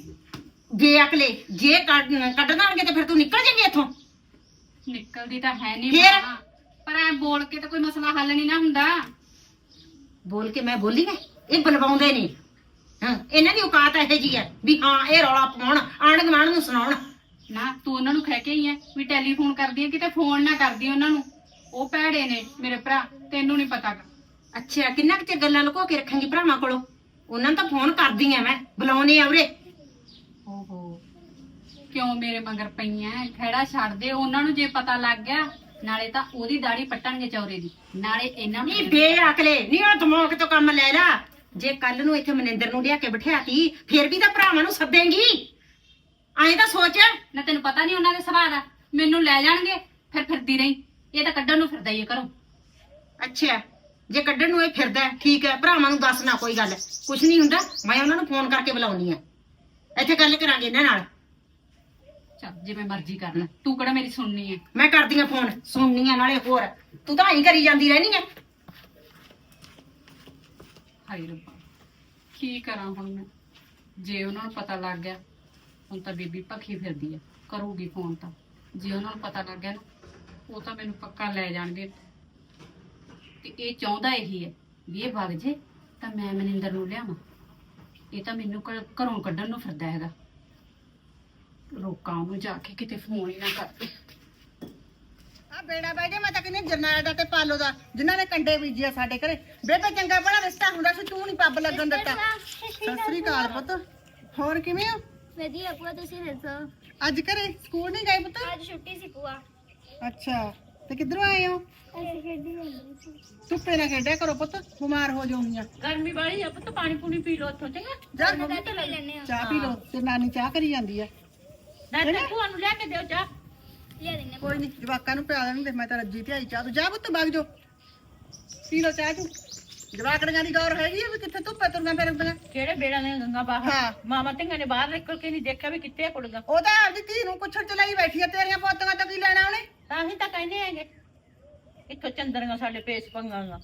ਜੇ ਅਕਲੇ ਜੇ ਕੱਢ ਕੱਢ ਦਾਂਗੇ ਤੇ ਫਿਰ ਤੂੰ ਨਿਕਲ ਜਾਏਂਗੀ ਇੱਥੋਂ। ਨਿਕਲਦੀ ਤਾਂ ਹੈ ਨਹੀਂ ਫਿਰ? ਪਰ ਐ ਬੋਲ ਕੇ ਤਾਂ ਕੋਈ ਮਸਲਾ ਹੱਲ ਨਹੀਂ ਨਾ ਹੁੰਦਾ। ਬੋਲ ਕੇ ਮੈਂ ਬੋਲੀ ਗਏ ਇਹ ਬਲਵਾਉਂਦੇ ਨੇ। ਹਾਂ ਇਹਨਾਂ ਦੀ ਔਕਾਤ ਇਹੋ ਜੀ ਹੈ ਵੀ ਹਾਂ ਇਹ ਰੌਲਾ ਪਾਉਣ ਆਂਢ ਗੁਆਂਢ ਨੂੰ ਸੁਣਾਉਣ। ਨਾ ਤੂੰ ਉਹਨਾਂ ਨੂੰ ਕਹਿ ਕੇ ਹੀ ਐ ਵੀ ਟੈਲੀਫੋਨ ਕਰਦੀ ਐ ਕਿਤੇ ਫੋਨ ਨਾ ਕਰਦੀ ਉਹਨਾਂ ਨੂੰ। ਉਹ ਭੈੜੇ ਨੇ ਮੇਰੇ ਭਰਾ ਤੈਨੂੰ ਨਹੀਂ ਪਤਾ। ਗਾ। ਅੱਛਾ ਕਿੰਨਾ ਕੁ ਚਿਰ ਗੱਲਾਂ ਲੁਕੋ ਕੇ ਰੱਖਾਂਗੀ ਭਰਾਵਾਂ ਕੋਲੋਂ? ਉਹਨਾਂ ਨੂੰ ਤਾਂ ਫੋਨ ਕਰਦੀ ਆ ਮੈਂ ਬੁਲਾਉਣੇ ਆ ਉਰੇ। ਕਿਉਂ ਮੇਰੇ ਮਗਰ ਪਈਆਂ ਖੜਾ ਛੱਡ ਦੇ ਉਹਨਾਂ ਨੂੰ ਜੇ ਪਤਾ ਲੱਗ ਗਿਆ ਨਾਲੇ ਤਾਂ ਉਹਦੀ ਦਾੜੀ ਪੱਟਣਗੇ ਚੌਰੇ ਦੀ। ਨਾਲੇ ਇਹਨਾਂ ਨੂੰ ਨਹੀਂ ਬੇਅਕਲੇ ਨਹੀਂ ਉਹ ਦਿਮਾਗ ਤੋਂ ਕੰਮ ਲੈ ਲਾ। ਜੇ ਕੱਲ ਨੂੰ ਇੱਥੇ ਮਨਿੰਦਰ ਨੂੰ ਲਿਆ ਕੇ ਬਿਠਾਤੀ ਫੇਰ ਵੀ ਤਾਂ ਭਰਾਵਾਂ ਨੂੰ ਸੱਦੇਂਗੀ। ਐਂ ਤਾਂ ਸੋਚ। ਨਾ ਤੈਨੂੰ ਪਤਾ ਨਹੀਂ ਉਹਨਾਂ ਦੇ ਸੁਭਾਅ ਦਾ। ਮੈਨੂੰ ਲੈ ਜਾਣਗੇ ਫਿਰ ਫਿਰਦੀ ਰਹੀ। ਇਹ ਤਾਂ ਕੱਢਣ ਨੂੰ ਫਿਰਦਾ ਹੀ ਕਰੋ ਅੱਛਾ ਜੇ ਕੱਢਣ ਨੂੰ ਇਹ ਫਿਰਦਾ ਠੀਕ ਹੈ ਭਰਾਵਾਂ ਨੂੰ ਦੱਸ ਨਾ ਕੋਈ ਗੱਲ। ਕੁਝ ਨਹੀਂ ਹੁੰਦਾ ਮੈਂ ਉਹਨਾਂ ਨੂੰ ਫੋਨ ਕਰਕੇ ਬੁਲਾਉਣੀ ਆ ਇੱਥੇ ਗੱਲ ਕਰਾਂਗੇ ਇਹਨਾਂ ਨਾਲ। ਚੱਲ ਜਿਵੇਂ ਮਰਜ਼ੀ ਕਰ ਲੈ। ਤੂੰ ਕਿਹੜਾ ਮੇਰੀ ਸੁਣਨੀ ਹੈ ਮੈਂ ਕਰਦੀ ਆ ਫੋਨ ਸੁਣਨੀਆਂ ਨਾਲੇ ਹੋਰ। ਤੂੰ ਤਾਂ ਐਂ ਕਰੀ ਜਾਂਦੀ ਰਹਿਣੀ ਐ। ਹਾਏ ਰੱਬਾ ਕੀ ਕਰਾਂ ਹੁਣ ਮੈਂ? ਜੇ ਉਹਨਾਂ ਨੂੰ ਪਤਾ ਲੱਗ ਗਿਆ ਹੁਣ ਤਾਂ ਬੀਬੀ ਭੱਖੀ ਫਿਰਦੀ ਆ ਕਰੂਗੀ ਫੋਨ ਤਾਂ। ਜੇ ਉਹਨਾਂ ਨੂੰ ਪਤਾ ਲੱਗ ਗਿਆ ਨਾ ਉਹ ਤਾਂ ਮੈਨੂੰ ਪੱਕਾ ਲੈ ਜਾਣਗੇ। ਤੇ ਇਹ ਚਾਹੁੰਦਾ ਇਹੀ ਹੈ ਵੀ ਇਹ ਵਗ ਜੇ ਤਾਂ ਮੈਂ ਮਨਿੰਦਰ ਨੂੰ ਲਿਆਵਾਂ। ਇਹ ਤਾਂ ਮੈਨੂੰ ਘ- ਘਰੋਂ ਕੱਢਣ ਨੂੰ ਫਿਰਦਾ ਹੈਗਾ। ਰੋਕਾਂ ਉਹਨੂੰ ਜਾ ਕੇ ਕਿਤੇ ਫੋਨ ਹੀ ਨਾ ਕਰਦੇ। ਆ ਬੇੜਾ ਗਿਆ ਮੈਂ ਤਾਂ ਕਹਿੰਦੀ ਜਰਨੈਲ ਦਾ ਤੇ ਪਾਲੋ ਦਾ ਜਿਨ੍ਹਾਂ ਨੇ ਕੰਡੇ ਬੀਜੇ ਆ ਸਾਡੇ ਘਰੇ। ਬੇਬੇ ਚੰਗਾ ਬੜਾ ਰਿਸ਼ਤਾ ਹੁੰਦਾ ਸੀ ਤੂੰ ਨਹੀਂ ਪੱਬ ਲੱਗਣ ਦਿੱਤਾ। ਸਤਿ ਸ੍ਰੀ ਅਕਾਲ ਪੁੱਤ। ਹੋਰ ਕਿਵੇਂ ਹੋ? ਵਧੀਆ ਭੂਆ ਤੁਸੀਂ ਦੱਸੋ? ਅੱਜ ਘਰੇ ਸਕੂਲ ਨਹੀਂ ਗਏ ਪੁੱਤ? ਅੱਜ ਛੁੱਟੀ ਸੀ ਭੂਆ। ਅੱਛਾ ਤੇ ਕਿੱਧਰੋਂ ਆਏ ਹੋ? ਅਸੀਂ ਖੇਡੀ ਜਾਂਦੇ ਸੀ। ਧੁੱਪੇ ਨਾ ਖੇਡਿਆ ਕਰੋ ਪੁੱਤ ਬਿਮਾਰ ਹੋ ਜਾਉਂਗੀਆਂ ਗਰਮੀ ਵਾਲੀ ਆ ਪੁੱਤ ਪਾਣੀ ਪੂਣੀ ਪੀ ਲੋ ਉੱਥੋਂ ਚੰਗਾ? ਜਾ ਚਾਹ ਪੀ ਲਓ ਤੇ ਨਾਨੀ ਚਾਹ ਕਰੀ ਜਾਂਦੀ ਆ। ਨਾ ਤੇ ਭੂਆ ਨੂੰ ਲਿਆ ਕੇ ਦਿਓ ਚਾਹ। ਲਿਆ ਦੇਣੇ ਕੋਈ ਨਹੀਂ ਜਵਾਕਾਂ ਨੂੰ ਪਿਆ ਦੇਣਗੇ ਮੈਂ ਤਾਂ ਰੱਜੀ ਤੇ ਆਈ ਚਾਹ ਤੂੰ। ਜਾ ਪੁੱਤ ਵਗ ਜੋ ਪੀ ਲਓ ਚਾਹ ਤੂੰ। ਜਵਾਕੜੀਆਂ ਦੀ ਗੌਰ ਹੈਗੀ ਆ ਵੀ ਕਿੱਥੇ ਧੁੱਪੇ ਤੁਰਨਾ ਫਿਰਦੀਆਂ ਕਿਹੜੇ ਬੇੜਾ ਨੇ ਗੰਗਾ ਬਾਹਰ? ਹਾਂ। ਮਾਮਾ ਧੀਆਂ ਨੇ ਬਾਹਰ ਨਿਕਲ ਕੇ ਨਹੀਂ ਦੇਖਿਆ ਵੀ ਕਿੱਥੇ ਆ ਕੁੜੀਆਂ। ਉਹ ਤਾਂ ਆਪਦੀ ਧੀ ਨੂੰ ਕੁੱਛੜ ਚ ਲਈ ਬੈਠੀ ਆ ਤੇਰੀਆਂ ਪੋਤੀਆਂ ਤੋਂ ਕੀ ਲੈਣਾ ਉਹਨੇ? ਤਾਂ ਹੀ ਤਾਂ ਕਹਿੰਦੇ ਹੈਗੇ। ਇੱਥੋਂ ਚੰਦਰੀਆਂ ਸਾਡੇ ਪੇਸ ਪੰਗਾਂਗਾ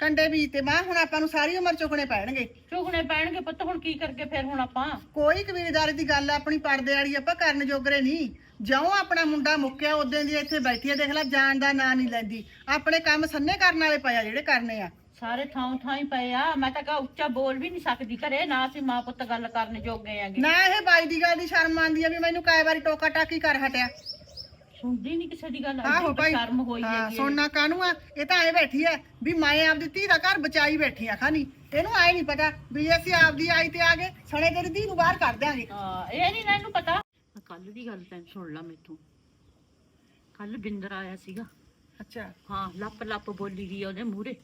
ਕੰਡੇ ਬੀਜ ਤੇ ਮਾਂ ਹੁਣ ਆਪਾਂ ਨੂੰ ਸਾਰੀ ਉਮਰ ਚੁੱਕਣੇ ਪੈਣਗੇ। ਚੁਗਣੇ ਪੈਣਗੇ ਪੁੱਤ ਹੁਣ ਕੀ ਕਰਕੇ ਫਿਰ ਹੁਣ ਆਪਾਂ? ਕੋਈ ਕਬੀਲਦਾਰੀ ਦੀ ਗੱਲ ਆਪਣੀ ਪਰਦੇ ਵਾਲੀ ਆਪਾਂ ਕਰਨ ਜੋਗਰੇ ਨਹੀਂ। ਜਿਉਂ ਆਪਣਾ ਮੁੰਡਾ ਮੁੱਕਿਆ ਉਦੋਂ ਦੀ ਇੱਥੇ ਬੈਠੀ ਆ ਦੇਖ ਲੈ ਜਾਣ ਦਾ ਨਾਂ ਨਹੀਂ ਲੈਂਦੀ। ਆਪਣੇ ਕੰਮ ਸੰਨੇ ਕਰਨ ਵਾਲੇ ਪਏ ਆ ਜਿਹੜੇ ਕਰਨੇ ਆ। ਸਾਰੇ ਥਾਂ ਥਾਂ ਹੀ ਪਏ ਆ। ਮੈਂ ਤਾਂ ਕਹਾ ਉੱਚਾ ਬੋਲ ਵੀ ਨਹੀਂ ਸਕਦੀ ਘਰੇ ਨਾ ਅਸੀਂ ਮਾਂ ਪੁੱਤ ਗੱਲ ਕਰਨ ਜੋਗੇ ਆਂਗੇ ਨਾ ਇਹ ਬਾਈ ਦੀ ਗੱਲ ਦੀ ਸ਼ਰਮ ਆਂਦੀ ਆ ਵੀ ਮੈਨੂੰ ਕਈ ਵਾਰੀ ਟੋਕਾ ਟਾਕੀ ਕਰ ਹਟਿਆ। ਸੁਣਦੀ ਨਹੀਂ ਕਿਸੇ ਦੀ ਗੱਲ ਆਹੋ ਭਾਈ ਸ਼ਰਮ ਹੋਈ ਹਾਂ ਹੈਗੀ ਹੈ। ਸੋਨਾ ਕਾਹਨੂੰ ਆ? ਇਹ ਤਾਂ ਐ ਬੈਠੀ ਐ ਵੀ ਮੈਂ ਆਪਦੀ ਧੀ ਦਾ ਘਰ ਬਚਾਈ ਬੈਠੀ ਆ ਖਾਨੀ। ਇਹਨੂੰ ਆਏ ਨਹੀਂ ਪਤਾ ਵੀ ਅਸੀਂ ਆਪਦੀ ਆਈ ਤੇ ਆ ਗਏ ਸਣੇ ਤੇਰੀ ਧੀ ਨੂੰ ਬਾਹਰ ਕਰ ਦਿਆਂਗੇ। ਹਾਂ ਇਹ ਨਹੀਂ ਨਾ ਇਹਨੂੰ ਪਤਾ। ਕੱਲ ਦੀ ਗੱਲ ਤੈਨੂੰ ਸੁਣ ਲਾ ਮੈਥੋਂ। ਕੱਲ ਬਿੰਦਰ ਆਇਆ ਸੀਗਾ। ਅੱਛਾ। ਹਾਂ ਲੱਪ ਲੱਪ ਬੋਲੀ ਗਈ ਉਹਦੇ ਮੂਹਰੇ।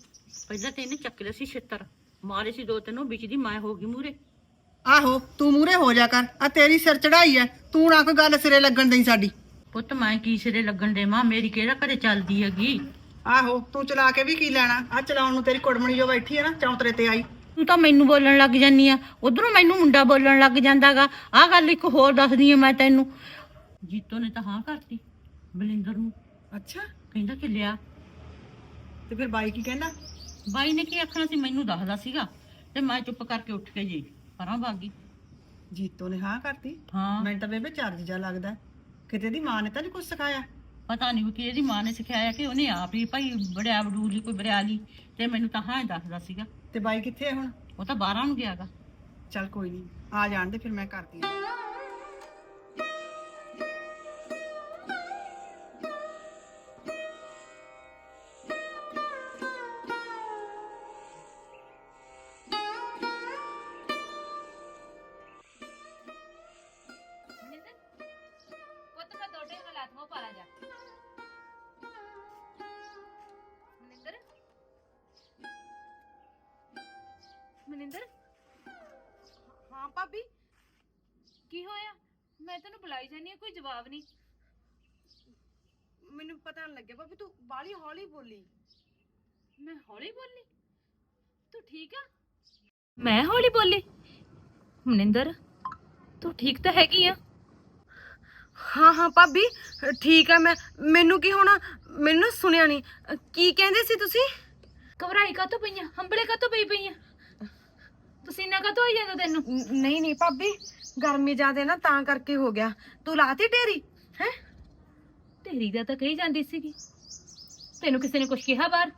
ਪਹਿਲਾਂ ਤੇ ਇਹਨੇ ਚੱਕ ਲਿਆ ਸੀ ਛਿੱਤਰ। ਮਾਰੇ ਸੀ ਦੋ ਤਿੰਨ ਉਹ ਵਿੱਚ ਦੀ ਮਾਂ ਹੋ ਗਈ ਮੂਹਰੇ। ਆਹੋ ਤੂੰ ਮੂਰੇ ਹੋ ਜਾ ਕਰ। ਆ ਤੇਰੀ ਸਿਰ ਚੜਾਈ ਐ। ਤੂੰ ਨਾ ਕੋਈ ਗੱਲ ਸਿਰੇ ਲੱਗਣ ਦੇਈ ਸਾਡੀ। ਪੁੱਤ ਮੈਂ ਕੀ ਸਿਰੇ ਲੱਗਣ ਦੇ ਮਾਂ ਮੇਰੀ ਕਿਹੜਾ ਘਰੇ ਚੱਲਦੀ ਹੈਗੀ? ਆਹੋ ਤੂੰ ਚਲਾ ਕੇ ਵੀ ਕੀ ਲੈਣਾ? ਆ ਚਲਾਉਣ ਨੂੰ ਤੇਰੀ ਕੁੜਮਣੀ ਜੋ ਬੈਠੀ ਐ ਨਾ ਚੌਂਤਰੇ ਤੇ ਆਈ। ਤੂੰ ਤਾਂ ਮੈਨੂੰ ਬੋਲਣ ਲੱਗ ਜਾਨੀ ਆ। ਉਧਰੋਂ ਮੈਨੂੰ ਮੁੰਡਾ ਬੋਲਣ ਲੱਗ ਜਾਂਦਾਗਾ। ਆਹ ਗੱਲ ਇੱਕ ਹੋਰ ਦੱਸਦੀ ਆ ਮੈਂ ਤੈਨੂੰ। ਜੀਤੋ ਨੇ ਤਾਂ ਹਾਂ ਕਰਤੀ ਬਲਿੰਦਰ ਨੂੰ। ਅੱਛਾ। ਕਹਿੰਦਾ ਕਿ ਲਿਆ। ਤੇ ਫਿਰ ਬਾਈ ਕੀ ਕਹਿੰਦਾ? ਬਾਈ ਨੇ ਕੀ ਆਖਣਾ ਸੀ? ਮੈਨੂੰ ਦੱਸਦਾ ਸੀਗਾ। ਤੇ ਮੈਂ ਚੁੱਪ ਕਰਕੇ ਉੱਠ ਕੇ ਜੀ ਪਰਾਂ ਭਾਗੀ। ਜੀਤੋ ਨੇ ਹਾਂ ਕਰਤੀ। ਹਾਂ। ਮੈਨੂੰ ਤਾਂ ਬੇਬੇ ਚਾਰਜ ਜਾ ਲੱਗਦਾ। ਕਿਤੇ ਦੀ ਮਾਂ ਨੇ ਤਾਂ ਨਹੀਂ ਕੁਝ ਸਿਖਾਇਆ? ਪਤਾ ਨਹੀਂ ਕਿ ਇਹਦੀ ਮਾਂ ਨੇ ਸਿਖਾਇਆ ਕਿ ਉਹਨੇ ਆਪ ਹੀ ਭਾਈ ਬੜਿਆ ਬਡੂਲੀ ਕੋਈ ਬਰਿਆਲੀ ਤੇ ਮੈਨੂੰ ਤਾਂ ਹਾਂ ਹੀ ਦੱਸਦਾ ਸੀਗਾ। ਤੇ ਬਾਈ ਕਿੱਥੇ ਹੈ ਹੁਣ? ਉਹ ਤਾਂ ਬਾਹਰਾਂ ਨੂੰ ਗਿਆਗਾ ਚੱਲ ਕੋਈ ਨਹੀਂ ਆ ਜਾਣ ਦੇ ਫਿਰ ਮੈਂ ਕਰਦੀ ਹਾਂ ਜਵਾਬ ਨਹੀਂ। ਮੈਨੂੰ ਪਤਾ ਨਹੀਂ ਲੱਗਿਆ ਭਾਬੀ ਤੂੰ ਬਾਲੀ ਹੌਲੀ ਬੋਲੀ। ਮੈਂ ਹੌਲੀ ਬੋਲੀ? ਤੂੰ ਠੀਕ ਆ? ਮੈਂ ਹੌਲੀ ਬੋਲੀ? ਮਨਿੰਦਰ ਤੂੰ ਠੀਕ ਤਾਂ ਹੈਗੀ ਆ? ਹਾਂ ਹਾਂ ਭਾਬੀ ਠੀਕ ਆ ਮੈਂ। ਮੈਨੂੰ ਕੀ ਹੋਣਾ? ਮੈਨੂੰ ਨਾ ਸੁਣਿਆ ਨਹੀਂ ਕੀ ਕਹਿੰਦੇ ਸੀ ਤੁਸੀਂ? ਘਬਰਾਈ ਕਾ ਪਈਆਂ ਹੰਬਲੇ ਕਾ ਪਈ ਪਈਆਂ ਤੁਸੀਂ ਨਾ ਕਾ ਹੋਈ ਜਾਂਦਾ ਤੈਨੂੰ? ਨਹੀਂ ਨਹੀਂ ਭਾਬੀ। ਗਰਮੀ ਜ਼ਿਆਦੇ ਨਾ ਤਾਂ ਕਰਕੇ ਹੋ ਗਿਆ। ਤੂੰ ਲਾਤੀ ਢੇਰੀ? ਹੈ? ਤੇਰੀ ਦਾ ਤਾਂ ਕਹੀ ਜਾਂਦੀ ਸੀਗੀ। ਤੈਨੂੰ ਕਿਸੇ ਨੇ ਕੁਝ ਕਿਹਾ ਬਾਹਰ?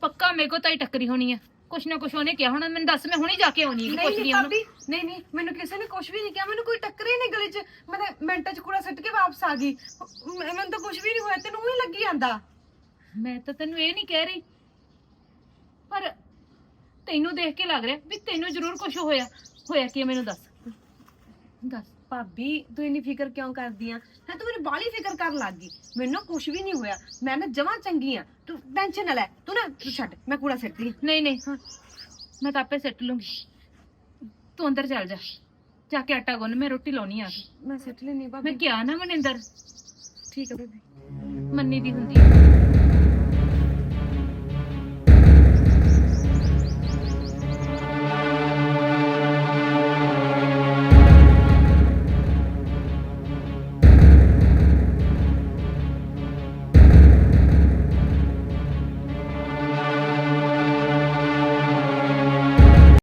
ਪੱਕਾ ਮੇਰੇ ਕੋ ਤਾਂ ਹੀ ਟੱਕਰੀ ਹੋਣੀ ਆ। ਕੁਛ ਨਾ ਕੁਛ ਉਹਨੇ ਕਿਹਾ ਹੋਣਾ ਮੈਨੂੰ ਦੱਸ ਮੈਂ ਹੁਣੇ ਜਾ ਕੇ ਆਉਣੀ ਹੈ ਨਹੀਂ ਪੁੱਛਦੀ ਨਹੀਂ ਆ ਉਹਨੂੰ। ਭਾਬੀ ਨਹੀਂ ਨਹੀਂ ਮੈਨੂੰ ਕਿਸੇ ਨੇ ਕੁਝ ਵੀ ਨਹੀਂ ਕਿਹਾ ਮੈਨੂੰ ਕੋਈ ਟੱਕਰ ਹੀ ਨਹੀਂ ਗਲੀ 'ਚ। ਮੈਂ ਤਾਂ ਮਿੰਟਾਂ 'ਚ ਕੂੜਾ ਸਿੱਟ ਕੇ ਵਾਪਸ ਆ ਗਈ। ਮੈਂ- ਮੈਨੂੰ ਤਾਂ ਕੁਝ ਵੀ ਨਹੀਂ ਹੋਇਆ ਤੈਨੂੰ ਹੀ ਲੱਗੀ ਜਾਂਦਾ। ਮੈਂ ਤਾਂ ਤੈਨੂੰ ਇਹ ਨਹੀਂ ਕਹਿ ਰਹੀ। ਪਰ ਤੈਨੂੰ ਦੇਖ ਕੇ ਲੱਗ ਰਿਹਾ ਵੀ ਤੈਨੂੰ ਜ਼ਰੂਰ ਕੁਝ ਹੋਇਆ। ਹੋਇਆ ਕੀ ਆ ਮੈਨੂੰ ਦੱਸ। ਦੱਸ ਭਾਬੀ ਤੂੰ ਇੰਨੀ ਫਿਕਰ ਕਿਉਂ ਕਰਦੀ ਆ? ਹੈ ਤੂੰ ਮੈਨੂੰ ਬਾਲੀ ਫਿਕਰ ਕਰਨ ਲੱਗ ਗਈ। ਮੈਨੂੰ ਕੁਝ ਵੀ ਨਹੀਂ ਹੋਇਆ। ਮੈਂ ਨਾ ਜਮਾਂ ਚੰਗੀ ਆ। ਤੂੰ ਟੈਨਸ਼ਨ ਨਾ ਲੈ। ਤੂੰ ਨਾ ਤੂੰ ਛੱਡ। ਮੈਂ ਕੂੜਾ ਸਿੱਟਦੀ। ਨਹੀਂ ਨਹੀਂ ਮੈਂ ਤਾਂ ਆਪੇ ਸਿੱਟ ਲੂੰਗੀ। ਤੂੰ ਅੰਦਰ ਚੱਲ ਜਾ। ਜਾ ਕੇ ਆਟਾ ਗੁੰਨ ਮੈਂ ਰੋਟੀ ਲਾਉਣੀ ਆ। ਮੈਂ ਸਿੱਟ ਲੈਣੀ ਮੈਂ ਭਾਬੀ। ਕਿਹਾ ਨਾ ਮਨਿੰਦਰ। ਠੀਕ ਹੈ ਬੇਬੀ ਮੰਨੀ ਦੀ ਹੁੰਦੀ ਆ।